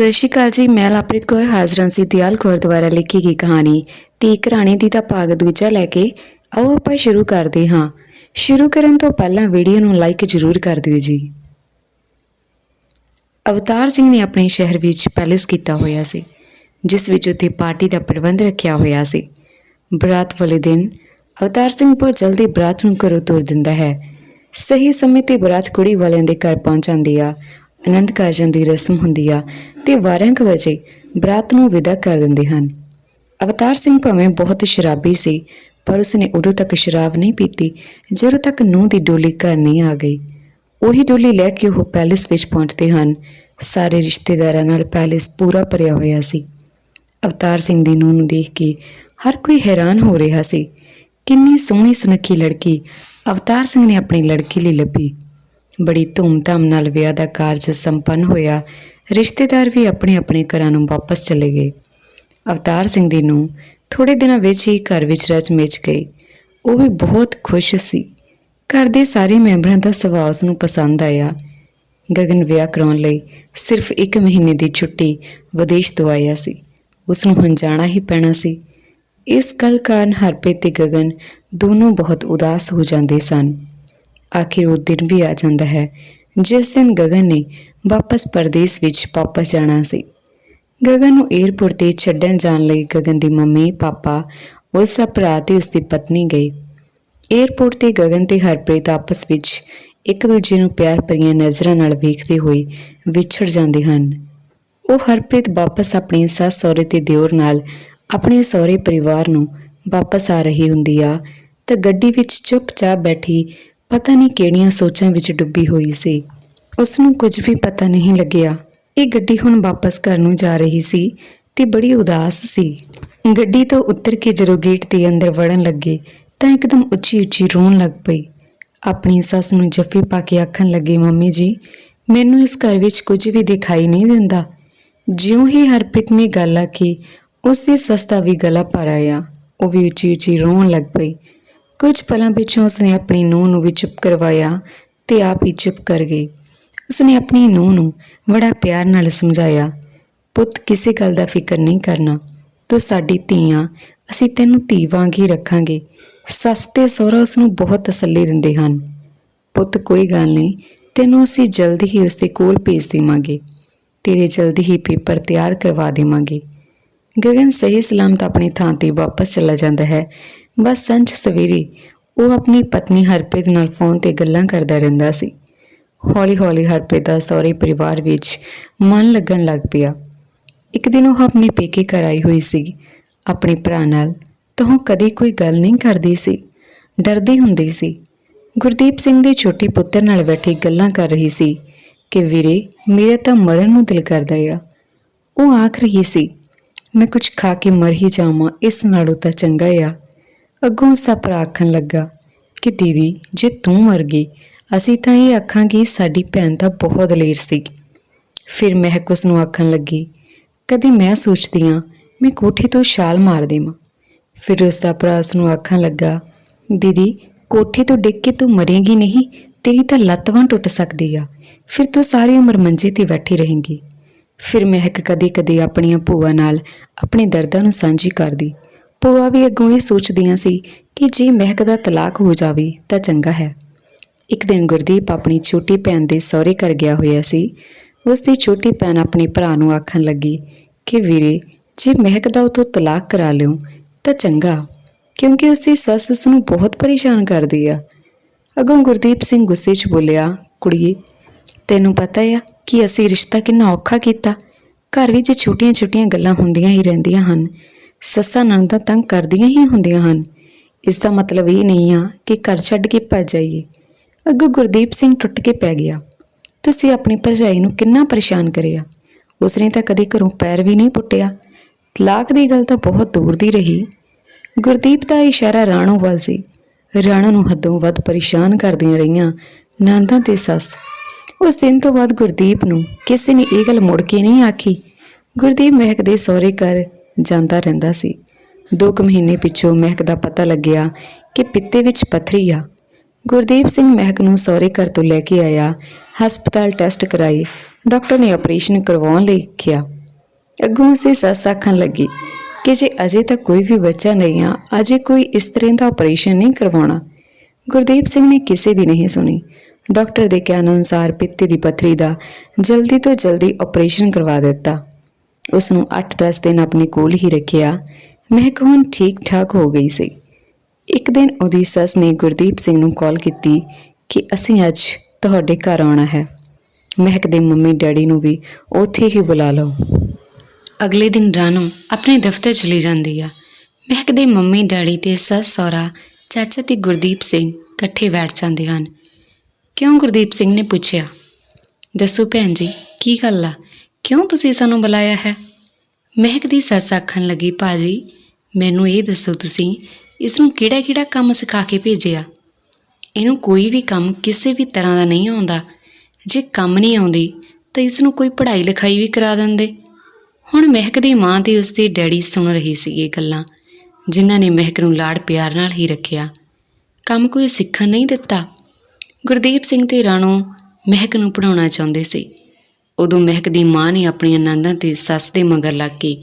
ਸਤਿ ਸ਼੍ਰੀ ਅਕਾਲ ਜੀ, ਮੈਂ ਲਵਪ੍ਰੀਤ ਕੌਰ, ਹਾਜ਼ਰਾਂ ਸੀ ਦਿਆਲ ਕੌਰ ਦੁਆਰਾ ਲਿਖੀ ਗਈ ਕਹਾਣੀ, ਤੀਕ ਰਾਣੀ ਦੀ ਦਾ ਭਾਗ ਦੂਜਾ ਲੈ ਕੇ, ਆਓ ਆਪਾਂ ਸ਼ੁਰੂ ਕਰਦੇ ਹਾਂ। ਸ਼ੁਰੂ ਕਰਨ ਤੋਂ ਪਹਿਲਾਂ ਵੀਡੀਓ ਨੂੰ ਲਾਈਕ ਜ਼ਰੂਰ ਕਰ ਦਿਓ ਜੀ। ਅਵਤਾਰ ਸਿੰਘ ਨੇ ਆਪਣੇ ਸ਼ਹਿਰ ਵਿੱਚ ਪੈਲੇਸ ਕੀਤਾ ਹੋਇਆ ਸੀ, ਜਿਸ ਵਿੱਚ ਉੱਥੇ ਪਾਰਟੀ ਦਾ ਪ੍ਰਬੰਧ ਰੱਖਿਆ ਹੋਇਆ ਸੀ। ਬਰਾਤ ਵਾਲੇ ਦਿਨ, ਅਵਤਾਰ ਸਿੰਘ ਬਹੁਤ ਜਲਦੀ ਬਰਾਤ ਨੂੰ ਘਰੋਂ ਤੋਰ ਦਿੰਦਾ ਹੈ। ਸਹੀ ਸਮੇਂ ਤੇ ਬਰਾਤ ਕੁੜੀ ਵਾਲਿਆਂ ਦੇ ਘਰ ਪਹੁੰਚ ਜਾਂਦੀ ਆ ਆਨੰਦ ਕਾਰਜਾਂ ਦੀ ਰਸਮ ਹੁੰਦੀ ਆ ਤੇ 12 ਕੁ ਵਜੇ ਬਰਾਤ ਨੂੰ ਵਿਦਾ ਕਰ ਦਿੰਦੇ ਹਨ। ਅਵਤਾਰ ਸਿੰਘ ਭਾਵੇਂ ਬਹੁਤ ਸ਼ਰਾਬੀ ਸੀ, ਪਰ ਉਸਨੇ ਉਦੋਂ ਤੱਕ ਸ਼ਰਾਬ ਨਹੀਂ ਪੀਤੀ ਜਦੋਂ ਤੱਕ ਨੂੰਹ ਦੀ ਡੋਲੀ ਘਰ ਨਹੀਂ ਆ ਗਈ। ਉਹੀ ਡੋਲੀ ਲੈ ਕੇ ਉਹ ਪੈਲੇਸ ਵਿੱਚ ਪਹੁੰਚਦੇ ਹਨ। ਸਾਰੇ ਰਿਸ਼ਤੇਦਾਰਾਂ ਨਾਲ ਪੈਲੇਸ ਪੂਰਾ ਭਰਿਆ ਹੋਇਆ ਸੀ। ਅਵਤਾਰ ਸਿੰਘ ਦੀ ਨੂੰਹ ਨੂੰ ਦੇਖ ਕੇ ਹਰ ਕੋਈ ਹੈਰਾਨ ਹੋ ਰਿਹਾ ਸੀ। ਕਿੰਨੀ ਸੋਹਣੀ ਸੁਨੱਖੀ ਲੜਕੀ ਅਵਤਾਰ ਸਿੰਘ ਨੇ ਆਪਣੀ ਲੜਕੀ ਲਈ ਲੱਭੀ। ਬੜੀ ਧੂਮਧਾਮ ਨਾਲ ਵਿਆਹ ਦਾ ਕਾਰਜ ਸੰਪੰਨ ਹੋਇਆ, ਰਿਸ਼ਤੇਦਾਰ ਵੀ ਆਪਣੇ ਆਪਣੇ ਘਰਾਂ ਨੂੰ ਵਾਪਸ ਚਲੇ ਗਏ। ਅਵਤਾਰ ਸਿੰਘ ਦੀ ਨੂੰ ਥੋੜੇ ਦਿਨਾਂ ਵਿੱਚ ਹੀ ਘਰ ਵਿੱਚ ਰਚ ਮਿਚ ਗਈ। ਉਹ ਵੀ ਬਹੁਤ ਖੁਸ਼ ਸੀ। ਘਰ ਦੇ ਸਾਰੇ ਮੈਂਬਰਾਂ ਦਾ ਸੁਭਾਅ ਉਸ ਨੂੰ ਪਸੰਦ ਆਇਆ। ਗਗਨ ਵਿਆਹ ਕਰਾਉਣ ਲਈ ਸਿਰਫ 1 ਮਹੀਨੇ ਦੀ ਛੁੱਟੀ ਵਿਦੇਸ਼ ਤੋਂ ਆਇਆ ਸੀ। ਉਸ ਨੂੰ ਹੁਣ ਜਾਣਾ ਹੀ ਪੈਣਾ ਸੀ। ਇਸ ਗੱਲ ਕਾਰਨ ਹਰਪ੍ਰੀਤ ਤੇ ਗਗਨ ਦੋਨੋਂ ਬਹੁਤ ਉਦਾਸ ਹੋ ਜਾਂਦੇ ਸਨ। ਆਖਿਰ ਉਹ ਦਿਨ ਵੀ ਆ ਜਾਂਦਾ ਹੈ, ਜਿਸ ਦਿਨ ਗਗਨ ਨੇ ਵਾਪਸ ਪਰਦੇਸ ਵਿੱਚ ਵਾਪਸ ਜਾਣਾ ਸੀ। ਗਗਨ ਨੂੰ 에ਅਰਪੋਰਟ ਤੇ ਛੱਡਣ ਜਾਣ ਲਈ ਗਗਨ ਦੀ ਮੰਮੀ, ਪਾਪਾ, ਉਸ ਦਾ ਭਰਾ ਤੇ ਉਸ ਦੀ ਪਤਨੀ ਗਏ। 에ਅਰਪੋਰਟ ਤੇ ਗਗਨ ਤੇ ਹਰਪ੍ਰੀਤ ਆਪਸ ਵਿੱਚ ਇੱਕ ਦੂਜੇ ਨੂੰ ਪਿਆਰ ਭਰੀਆਂ ਨਜ਼ਰਾਂ ਨਾਲ ਵੇਖਦੇ ਹੋਏ ਵਿਛੜ ਜਾਂਦੇ ਹਨ। ਉਹ ਹਰਪ੍ਰੀਤ ਵਾਪਸ ਆਪਣੀ ਸੱਸ ਸਹੁਰੇ ਤੇ ਦਿਓਰ ਨਾਲ ਆਪਣੇ ਸਹੁਰੇ ਪਰਿਵਾਰ ਨੂੰ ਵਾਪਸ ਆ ਰਹੀ ਹੁੰਦੀ ਆ, ਤਾਂ ਗੱਡੀ ਵਿੱਚ ਚੁੱਪਚਾਪ ਬੈਠੀ ਪਤਾ ਨਹੀਂ ਕਿਹੜੀਆਂ ਸੋਚਾਂ ਵਿੱਚ ਡੁੱਬੀ ਹੋਈ ਸੀ। ਉਸ ਨੂੰ ਕੁਝ ਵੀ ਪਤਾ ਨਹੀਂ ਲੱਗਿਆ। ਇਹ ਗੱਡੀ ਹੁਣ ਵਾਪਸ ਘਰ ਨੂੰ ਜਾ ਰਹੀ ਸੀ ਤੇ ਬੜੀ ਉਦਾਸ ਸੀ। ਗੱਡੀ ਤੋਂ ਉੱਤਰ ਕੇ ਜਦੋਂ ਗੇਟ ਦੇ ਅੰਦਰ ਵੜਨ ਲੱਗੇ ਤਾਂ ਇੱਕਦਮ ਉੱਚੀ ਉੱਚੀ ਰੋਣ ਲੱਗ ਪਈ। ਆਪਣੀ ਸੱਸ ਨੂੰ ਜੱਫੀ ਪਾ ਕੇ ਆਖਣ ਲੱਗੀ, ਮੰਮੀ ਜੀ, ਮੈਨੂੰ ਇਸ ਘਰ ਵਿੱਚ ਕੁਝ ਵੀ ਦਿਖਾਈ ਨਹੀਂ ਦਿੰਦਾ। ਜਿਉਂ ਹੀ ਹਰਪ੍ਰੀਤ ਨੇ ਗੱਲ ਆਖੀ ਉਸ ਦੀ ਸੱਸ ਦਾ ਵੀ ਗਲਾ ਭਰ ਆਇਆ। ਉਹ ਵੀ ਉੱਚੀ ਉੱਚੀ ਰੋਣ ਲੱਗ ਪਈ। ਕੁਝ ਪਲਾਂ ਪਿੱਛੋਂ ਉਸਨੇ ਆਪਣੀ ਨੂੰਹ ਨੂੰ ਵੀ ਚੁੱਪ ਕਰਵਾਇਆ ਤੇ ਆਪ ਹੀ ਚੁੱਪ ਕਰ ਗਈ। ਉਸਨੇ ਆਪਣੀ ਨੂੰਹ ਨੂੰ ਬੜਾ ਪਿਆਰ ਨਾਲ ਸਮਝਾਇਆ, ਪੁੱਤ, ਕਿਸੇ ਗੱਲ ਦਾ ਫਿਕਰ ਨਹੀਂ ਕਰਨਾ। ਤੂੰ ਸਾਡੀ ਧੀਆਂ ਅਸੀਂ ਤੈਨੂੰ ਧੀ ਵਾਂਗ ਹੀ ਰੱਖਾਂਗੇ। ਸੱਸ ਤੇ ਸਹੁਰਾ ਉਸ ਨੂੰ ਬਹੁਤ ਤਸੱਲੀ ਦਿੰਦੇ ਹਨ। ਪੁੱਤ, ਕੋਈ ਗੱਲ ਨਹੀਂ, ਤੈਨੂੰ ਅਸੀਂ ਜਲਦੀ ਹੀ ਉਸ ਦੇ ਕੋਲ ਭੇਜ ਦੇਵਾਂਗੇ। ਤੇਰੇ ਜਲਦੀ ਹੀ ਪੇਪਰ ਤਿਆਰ ਕਰਵਾ ਦੇਵਾਂਗੇ। ਗਗਨ ਸਹੀ ਸਲਾਮਤ ਆਪਣੀ ਥਾਂ ਤੇ ਵਾਪਸ ਚਲਾ ਜਾਂਦਾ ਹੈ। ਬਸ ਸੰਝ ਸਵੇਰੇ ਉਹ ਆਪਣੀ ਪਤਨੀ ਹਰਪ੍ਰੀਤ ਨਾਲ ਫੋਨ ਤੇ ਗੱਲਾਂ ਕਰਦਾ ਰਹਿੰਦਾ ਸੀ। ਹੌਲੀ-ਹੌਲੀ ਹਰਪ੍ਰੀਤ ਦਾ ਸਹੁਰੇ ਪਰਿਵਾਰ ਵਿੱਚ ਮਨ ਲੱਗਣ ਲੱਗ ਪਿਆ। ਇੱਕ ਦਿਨ ਉਹ ਆਪਣੇ ਪੇਕੇ ਘਰ ਆਈ ਹੋਈ ਸੀ। ਆਪਣੇ ਭਰਾ ਨਾਲ ਤਾਂ ਉਹ ਕਦੇ ਕੋਈ ਗੱਲ ਨਹੀਂ ਕਰਦੀ ਸੀ। ਡਰਦੀ ਹੁੰਦੀ ਸੀ। ਗੁਰਦੀਪ ਸਿੰਘ ਦੇ ਛੋਟੇ ਪੁੱਤਰ ਨਾਲ ਬੈਠੀ ਗੱਲਾਂ ਕਰ ਰਹੀ ਸੀ ਕਿ ਵੀਰੇ, ਮੇਰੇ ਤਾਂ ਮਰਨ ਨੂੰ ਦਿਲ ਕਰਦਾ ਆ। ਉਹ ਆਖ ਰਹੀ ਸੀ, ਮੈਂ ਕੁਝ ਖਾ ਕੇ ਮਰ ਹੀ ਜਾਵਾਂ, ਇਸ ਨਾਲੋਂ ਤਾਂ ਚੰਗਾ ਆ। ਅੱਗੋਂ ਉਸ ਭਰਾ ਆਖਣ ਲੱਗਾ, ਕਿ ਦੀਦੀ, ਜੇ ਤੂੰ ਮਰ ਗਈ, ਅਸੀਂ ਤਾਂ ਇਹ ਆਖਾਂਗੇ ਸਾਡੀ ਭੈਣ ਤਾਂ ਬਹੁਤ ਦਲੇਰ ਸੀ। ਫਿਰ ਮਹਿਕ ਉਸ ਨੂੰ ਆਖਣ ਲੱਗੀ, ਕਦੇ ਮੈਂ ਸੋਚਦੀ ਆ, ਮੈਂ ਕੋਠੇ ਤੋਂ ਛਾਲ ਮਾਰ ਦੇਵਾਂ। ਫਿਰ ਉਸ ਦਾ ਭਰਾ ਉਸ ਨੂੰ ਆਖਣ ਲੱਗਾ, ਦੀਦੀ, ਕੋਠੇ ਤੋਂ ਡਿੱਗ ਕੇ ਤੂੰ ਮਰੇਂਗੀ ਨਹੀਂ, ਤੇਰੀ ਤਾਂ ਲੱਤ ਬਾਂਹ ਟੁੱਟ ਸਕਦੀ ਆ। ਫਿਰ ਤੂੰ ਸਾਰੀ ਉਮਰ ਮੰਜੇ ਤੇ ਬੈਠੀ ਰਹੇਂਗੀ। ਫਿਰ ਮਹਿਕ ਕਦੇ-ਕਦੇ ਆਪਣੀਆਂ ਭੂਆ ਨਾਲ ਆਪਣੇ ਦਰਦਾਂ ਨੂੰ ਸਾਂਝੀ ਕਰਦੀ ਭੂਆ ਵੀ ਅੱਗੋਂ ਇਹ ਸੋਚਦੀਆਂ ਸੀ ਕਿ ਜੇ ਮਹਿਕ ਦਾ ਤਲਾਕ ਹੋ ਜਾਵੇ ਤਾਂ ਚੰਗਾ ਹੈ। ਇੱਕ ਦਿਨ ਗੁਰਦੀਪ ਆਪਣੀ ਛੋਟੀ ਭੈਣ ਦੇ ਸਹੁਰੇ ਘਰ ਗਿਆ ਹੋਇਆ ਸੀ। ਉਸ ਦੀ ਛੋਟੀ ਭੈਣ ਆਪਣੇ ਭਰਾ ਨੂੰ ਆਖਣ ਲੱਗੀ ਕਿ ਵੀਰੇ, ਜੇ ਮਹਿਕ ਦਾ ਉਤੋਂ ਤਲਾਕ ਕਰਾ ਲਿਓ ਤਾਂ ਚੰਗਾ, ਕਿਉਂਕਿ ਉਸ ਦੀ ਸੱਸ ਉਸ ਨੂੰ ਬਹੁਤ ਪਰੇਸ਼ਾਨ ਕਰਦੀ ਆ। ਅਗੋਂ ਗੁਰਦੀਪ ਸਿੰਘ ਗੁੱਸੇ 'ਚ ਬੋਲਿਆ, ਕੁੜੀਏ, ਤੈਨੂੰ ਪਤਾ ਆ ਕਿ ਅਸੀਂ ਰਿਸ਼ਤਾ ਕਿੰਨਾ ਔਖਾ ਕੀਤਾ। ਘਰ ਵਿੱਚ ਛੋਟੀਆਂ-ਛੋਟੀਆਂ ਗੱਲਾਂ ਹੁੰਦੀਆਂ ਹੀ ਰਹਿੰਦੀਆਂ ਹਨ। ਸੱਸਾਂ ਨਣਦਾਂ ਤੰਗ ਕਰਦੀਆਂ ਹੀ ਹੁੰਦੀਆਂ ਹਨ। ਇਸ ਦਾ ਮਤਲਬ ਇਹ ਨਹੀਂ ਆ ਕਿ ਘਰ ਛੱਡ ਕੇ ਭੱਜ ਜਾਈਏ। ਅੱਗੋਂ ਗੁਰਦੀਪ ਸਿੰਘ ਟੁੱਟ ਕੇ ਪੈ ਗਿਆ। ਤੁਸੀਂ ਆਪਣੀ ਭਰਜਾਈ ਨੂੰ ਕਿੰਨਾ ਪਰੇਸ਼ਾਨ ਕਰਿਆ? ਉਸਨੇ ਤਾਂ ਕਦੇ ਘਰੋਂ ਪੈਰ ਵੀ ਨਹੀਂ ਪੁੱਟਿਆ। ਤਲਾਕ ਦੀ ਗੱਲ ਤਾਂ ਬਹੁਤ ਦੂਰ ਦੀ ਰਹੀ। ਗੁਰਦੀਪ ਦਾ ਇਸ਼ਾਰਾ ਰਾਣੋ ਵੱਲ ਸੀ। ਰਾਣਾ ਨੂੰ ਹੱਦੋਂ ਵੱਧ ਪਰੇਸ਼ਾਨ ਕਰਦੀਆਂ ਰਹੀਆਂ ਨੰਦਾਂ ਤੇ ਸੱਸ। ਉਸ ਦਿਨ ਤੋਂ ਬਾਅਦ ਗੁਰਦੀਪ ਨੂੰ ਕਿਸੇ ਨੇ ਇਹ ਗੱਲ ਮੁੜ ਕੇ ਨਹੀਂ ਆਖੀ। ਗੁਰਦੀਪ ਮਹਿਕ ਦੇ ਸਹੁਰੇ ਘਰ ਜਾਂਦਾ ਰਹਿੰਦਾ ਸੀ। ਦੋ ਕੁ ਮਹੀਨੇ ਪਿੱਛੋਂ ਮਹਿਕ ਦਾ ਪਤਾ ਲੱਗਿਆ ਕਿ ਪਿੱਤੇ ਵਿੱਚ ਪੱਥਰੀ ਆ। ਗੁਰਦੀਪ ਸਿੰਘ ਮਹਿਕ ਨੂੰ ਸਹੁਰੇ ਘਰ ਤੋਂ ਲੈ ਕੇ ਆਇਆ। ਹਸਪਤਾਲ ਟੈਸਟ ਕਰਾਏ ਡਾਕਟਰ ਨੇ ਆਪਰੇਸ਼ਨ ਕਰਵਾਉਣ ਲਈ ਕਿਹਾ। ਅੱਗੋਂ ਉਸੇ ਸੱਸ ਆਖਣ ਲੱਗੀ ਕਿ ਜੇ ਅਜੇ ਤੱਕ ਕੋਈ ਵੀ ਬੱਚਾ ਨਹੀਂ ਆ, ਅਜੇ ਕੋਈ ਇਸ ਤਰ੍ਹਾਂ ਦਾ ਆਪਰੇਸ਼ਨ ਨਹੀਂ ਕਰਵਾਉਣਾ। ਗੁਰਦੀਪ ਸਿੰਘ ਨੇ ਕਿਸੇ ਦੀ ਨਹੀਂ ਸੁਣੀ। ਡਾਕਟਰ ਦੇ ਕਹਿਣ ਅਨੁਸਾਰ ਪਿੱਤੇ ਦੀ ਪੱਥਰੀ ਦਾ ਜਲਦੀ ਤੋਂ ਜਲਦੀ ਆਪਰੇਸ਼ਨ ਕਰਵਾ ਦਿੱਤਾ। ਉਸ ਨੂੰ 8-10 ਦਿਨ ਆਪਣੇ ਕੋਲ ਹੀ ਰੱਖਿਆ। ਮਹਿਕ ਹੁਣ ਠੀਕ ਠਾਕ ਹੋ ਗਈ ਸੀ। ਇੱਕ ਦਿਨ ਉਹਦੀ ਸੱਸ ਨੇ ਗੁਰਦੀਪ ਸਿੰਘ ਨੂੰ ਕਾਲ ਕੀਤੀ ਕਿ ਅਸੀਂ ਅੱਜ ਤੁਹਾਡੇ ਘਰ ਆਉਣਾ ਹੈ। ਮਹਿਕ ਦੇ ਮੰਮੀ ਡੈਡੀ ਨੂੰ ਵੀ ਉੱਥੇ ਹੀ ਬੁਲਾ ਲਓ। ਅਗਲੇ ਦਿਨ ਰਾਣੋ ਆਪਣੇ ਦਫ਼ਤਰ ਚਲੀ ਜਾਂਦੀ ਆ। ਮਹਿਕ ਦੇ ਮੰਮੀ ਡੈਡੀ ਤੇ ਸੱਸ ਸਹੁਰਾ, ਚਾਚਾ ਤੇ ਗੁਰਦੀਪ ਸਿੰਘ ਇਕੱਠੇ ਬੈਠ ਜਾਂਦੇ ਹਨ। ਕਿਉਂ ਗੁਰਦੀਪ ਸਿੰਘ ਨੇ ਪੁੱਛਿਆ? ਦੱਸੋ ਭੈਣ ਜੀ, ਕੀ ਗੱਲ ਆ? ਕਿਉਂ ਤੁਸੀਂ ਸਾਨੂੰ ਬੁਲਾਇਆ ਹੈ? ਮਹਿਕ ਦੀ ਸੱਸ ਆਖਣ ਲੱਗੀ, ਭਾਜੀ, ਮੈਨੂੰ ਇਹ ਦੱਸੋ ਤੁਸੀਂ ਇਸ ਨੂੰ ਕਿਹੜਾ ਕਿਹੜਾ ਕੰਮ ਸਿਖਾ ਕੇ ਭੇਜਿਆ? ਇਹਨੂੰ ਕੋਈ ਵੀ ਕੰਮ ਕਿਸੇ ਵੀ ਤਰ੍ਹਾਂ ਦਾ ਨਹੀਂ ਆਉਂਦਾ। ਜੇ ਕੰਮ ਨਹੀਂ ਆਉਂਦੀ, ਤਾਂ ਇਸ ਨੂੰ ਕੋਈ ਪੜ੍ਹਾਈ ਲਿਖਾਈ ਵੀ ਕਰਾ ਦਿੰਦੇ। ਹੁਣ ਮਹਿਕ ਦੀ ਮਾਂ ਤੇ ਉਸਦੇ ਡੈਡੀ ਸੁਣ ਰਹੇ ਸੀਗੇ ਗੱਲਾਂ, ਜਿਨ੍ਹਾਂ ਨੇ ਮਹਿਕ ਨੂੰ ਲਾੜ ਪਿਆਰ ਨਾਲ ਹੀ ਰੱਖਿਆ। ਕੰਮ ਕੋਈ ਸਿੱਖਣ ਨਹੀਂ ਦਿੱਤਾ। ਗੁਰਦੀਪ ਸਿੰਘ ਤੇ ਰਾਣੋ ਮਹਿਕ ਨੂੰ ਪੜਾਉਣਾ ਚਾਹੁੰਦੇ ਸੀ। ਉਦੋਂ ਮਹਿਕ ਦੀ ਮਾਂ ਨੇ ਆਪਣੀਆਂ ਆਨੰਦਾਂ ਤੇ ਸੱਸ ਦੇ ਮਗਰ ਲੱਗ ਕੇ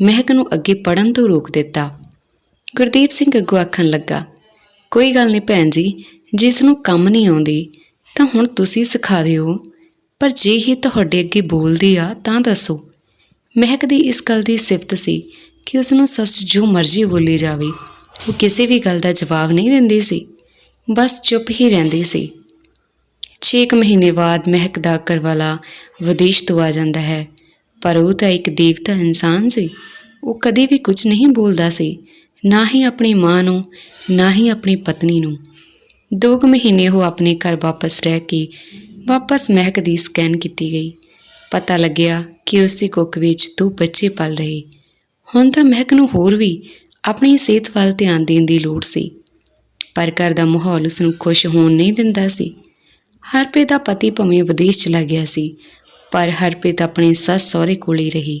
ਮਹਿਕ ਨੂੰ ਅੱਗੇ ਪੜਨ ਤੋਂ ਰੋਕ ਦਿੱਤਾ। ਗੁਰਦੀਪ ਸਿੰਘ ਅੱਗੋਂ ਆਖਣ ਲੱਗਾ, ਕੋਈ ਗੱਲ ਨਹੀਂ ਭੈਣ ਜੀ ਜਿਸ ਨੂੰ ਕੰਮ ਨਹੀਂ ਆਉਂਦੀ, ਤਾਂ ਹੁਣ ਤੁਸੀਂ ਸਿਖਾ ਦਿਓ। ਪਰ ਜੇ ਇਹ ਤੁਹਾਡੇ ਅੱਗੇ ਬੋਲਦੀ ਆ, ਤਾਂ ਦੱਸੋ। ਮਹਿਕ ਦੀ ਇਸ ਗੱਲ ਦੀ ਸਿਫਤ ਸੀ ਕਿ ਉਸ ਨੂੰ ਸੱਸ ਜੋ ਮਰਜ਼ੀ ਬੋਲੀ ਜਾਵੇ, ਉਹ ਕਿਸੇ ਵੀ ਗੱਲ ਦਾ ਜਵਾਬ ਨਹੀਂ ਦਿੰਦੀ ਸੀ। ਬਸ ਚੁੱਪ ਹੀ ਰਹਿੰਦੀ ਸੀ। 6 ਮਹੀਨੇ ਬਾਅਦ ਮਹਿਕ ਦਾ ਕਰਵਾਲਾ ਵਿਦੇਸ਼ ਤੋਂ ਆ ਜਾਂਦਾ ਹੈ। ਪਰ ਉਹ ਤਾਂ ਇੱਕ ਦੇਵਤਾ ਇਨਸਾਨ ਸੀ। ਉਹ ਕਦੇ ਵੀ ਕੁਝ ਨਹੀਂ ਬੋਲਦਾ ਸੀ। ਨਾ ਹੀ ਆਪਣੀ ਮਾਂ ਨੂੰ, ਨਾ ਹੀ ਆਪਣੀ ਪਤਨੀ ਨੂੰ। ਦੋ ਕੁ ਮਹੀਨੇ ਉਹ ਆਪਣੇ ਘਰ ਵਾਪਸ ਰਹਿ ਕੇ ਵਾਪਸ ਮਹਿਕ ਦੀ ਸਕੈਨ ਕੀਤੀ ਗਈ। ਪਤਾ ਲੱਗਿਆ ਕਿ ਉਸ ਦੀ ਕੁੱਖ ਵਿੱਚ ਦੋ ਬੱਚੇ ਪਲ ਰਹੇ। ਹੁਣ ਤਾਂ ਮਹਿਕ ਨੂੰ ਹੋਰ ਵੀ ਆਪਣੀ ਸਿਹਤ ਵੱਲ ਧਿਆਨ ਦੇਣ ਦੀ ਲੋੜ ਸੀ। ਪਰ ਘਰ ਦਾ ਮਾਹੌਲ ਉਸ ਨੂੰ ਖੁਸ਼ ਹੋਣ ਨਹੀਂ ਦਿੰਦਾ ਸੀ। ਹਰਪ੍ਰੀਤ ਦਾ ਪਤੀ ਭਵੇਂ ਵਿਦੇਸ਼ ਚਲਾ ਗਿਆ ਸੀ, ਪਰ ਹਰਪ੍ਰੀਤ ਆਪਣੇ ਸੱਸ ਸਹੁਰੇ ਕੋਲ ਹੀ ਰਹੀ।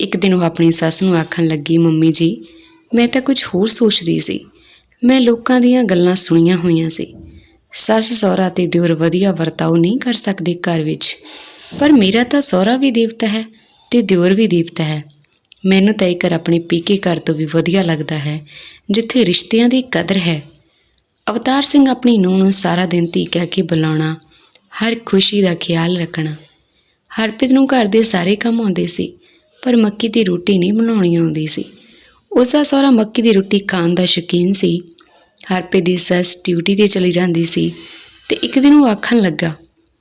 ਇੱਕ ਦਿਨ ਉਹ ਆਪਣੀ ਸੱਸ ਨੂੰ ਆਖਣ ਲੱਗੀ, ਮੰਮੀ ਜੀ, ਮੈਂ ਤਾਂ ਕੁਝ ਹੋਰ ਸੋਚਦੀ ਸੀ। ਮੈਂ ਲੋਕਾਂ ਦੀਆਂ ਗੱਲਾਂ ਸੁਣੀਆਂ ਹੋਈਆਂ ਸੀ। ਸੱਸ, ਸਹੁਰਾ ਤੇ ਦਿਓਰ ਵਧੀਆ ਵਰਤਾਓ ਨਹੀਂ ਕਰ ਸਕਦੇ ਘਰ ਵਿੱਚ। ਪਰ ਮੇਰਾ ਤਾਂ ਸਹੁਰਾ ਵੀ ਦੇਵਤਾ ਹੈ ਤੇ ਦਿਓਰ ਵੀ ਦੇਵਤਾ ਹੈ। ਮੈਨੂੰ ਤਾਂ ਇਹ ਘਰ ਆਪਣੇ ਪੀਕੇ ਘਰ ਤੋਂ ਵੀ ਵਧੀਆ ਲੱਗਦਾ ਹੈ, ਜਿੱਥੇ ਰਿਸ਼ਤਿਆਂ ਦੀ ਕਦਰ ਹੈ। ਅਵਤਾਰ ਸਿੰਘ ਆਪਣੀ ਨੂੰਹ ਨੂੰ ਸਾਰਾ ਦਿਨ ਧੀ ਕਹਿ ਕੇ ਬੁਲਾਉਣਾ, ਹਰ ਖੁਸ਼ੀ ਦਾ ਖਿਆਲ ਰੱਖਣਾ। ਹਰਪ੍ਰੀਤ ਨੂੰ ਘਰ ਦੇ ਸਾਰੇ ਕੰਮ ਆਉਂਦੇ ਸੀ, ਪਰ ਮੱਕੀ ਦੀ ਰੋਟੀ ਨਹੀਂ ਬਣਾਉਣੀ ਆਉਂਦੀ ਸੀ। ਉਸ ਦਾ ਸਹੁਰਾ ਮੱਕੀ ਦੀ ਰੋਟੀ ਖਾਣ ਦਾ ਸ਼ੌਕੀਨ ਸੀ। ਹਰਪ੍ਰੀਤ ਦੀ ਸੱਸ ਡਿਊਟੀ ਤੇ ਚਲੀ ਜਾਂਦੀ ਸੀ ਤੇ ਇੱਕ ਦਿਨ ਉਹ ਆਖਣ ਲੱਗਾ